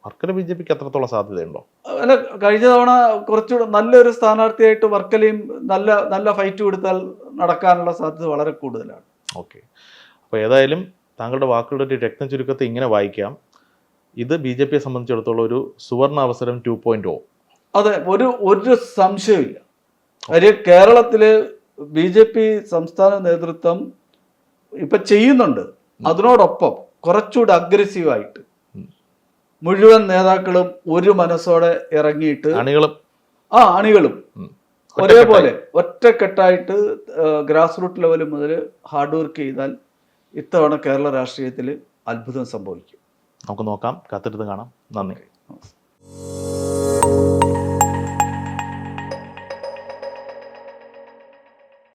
വർക്കല ബി ജെ പിക്ക് അത്രത്തോളം സാധ്യതയുണ്ടോ? അല്ല കഴിഞ്ഞ തവണ കുറച്ചുകൂടെ നല്ലൊരു സ്ഥാനാർത്ഥിയായിട്ട് വർക്കലയും നല്ല നല്ല ഫൈറ്റ് കൊടുത്താൽ നടക്കാനുള്ള സാധ്യത വളരെ കൂടുതലാണ്. ഓക്കെ. അപ്പോൾ ഏതായാലും താങ്കളുടെ വാക്കുകളുടെ ഒരു രക്തം ചുരുക്കത്തെ ഇങ്ങനെ വായിക്കാം. ഇത് ബി ജെ പിയെ സംബന്ധിച്ചിടത്തോളം ഒരു സുവർണ അവസരം ടു പോയിന്റ് ഓ അതെ ഒരു ഒരു സംശയമില്ല കാര്യം കേരളത്തിൽ ബി ജെ പി സംസ്ഥാന നേതൃത്വം ഇപ്പൊ ചെയ്യുന്നുണ്ട്. അതിനോടൊപ്പം കുറച്ചുകൂടെ അഗ്രസീവായിട്ട്. മുഴുവൻ നേതാക്കളും ഒരു മനസ്സോടെ ഇറങ്ങിയിട്ട് അണികളും. ആ അണികളും. ഒരേപോലെ ഒറ്റക്കെട്ടായിട്ട് ഗ്രാസ് റൂട്ട് ലെവൽ മുതൽ ഹാർഡ് വർക്ക് ചെയ്താൽ ഇത്തവണ കേരള രാഷ്ട്രീയത്തിൽ അത്ഭുതം സംഭവിക്കും. നമുക്ക് നോക്കാം. കാത്തിരുന്ന് കാണാം. നന്ദി.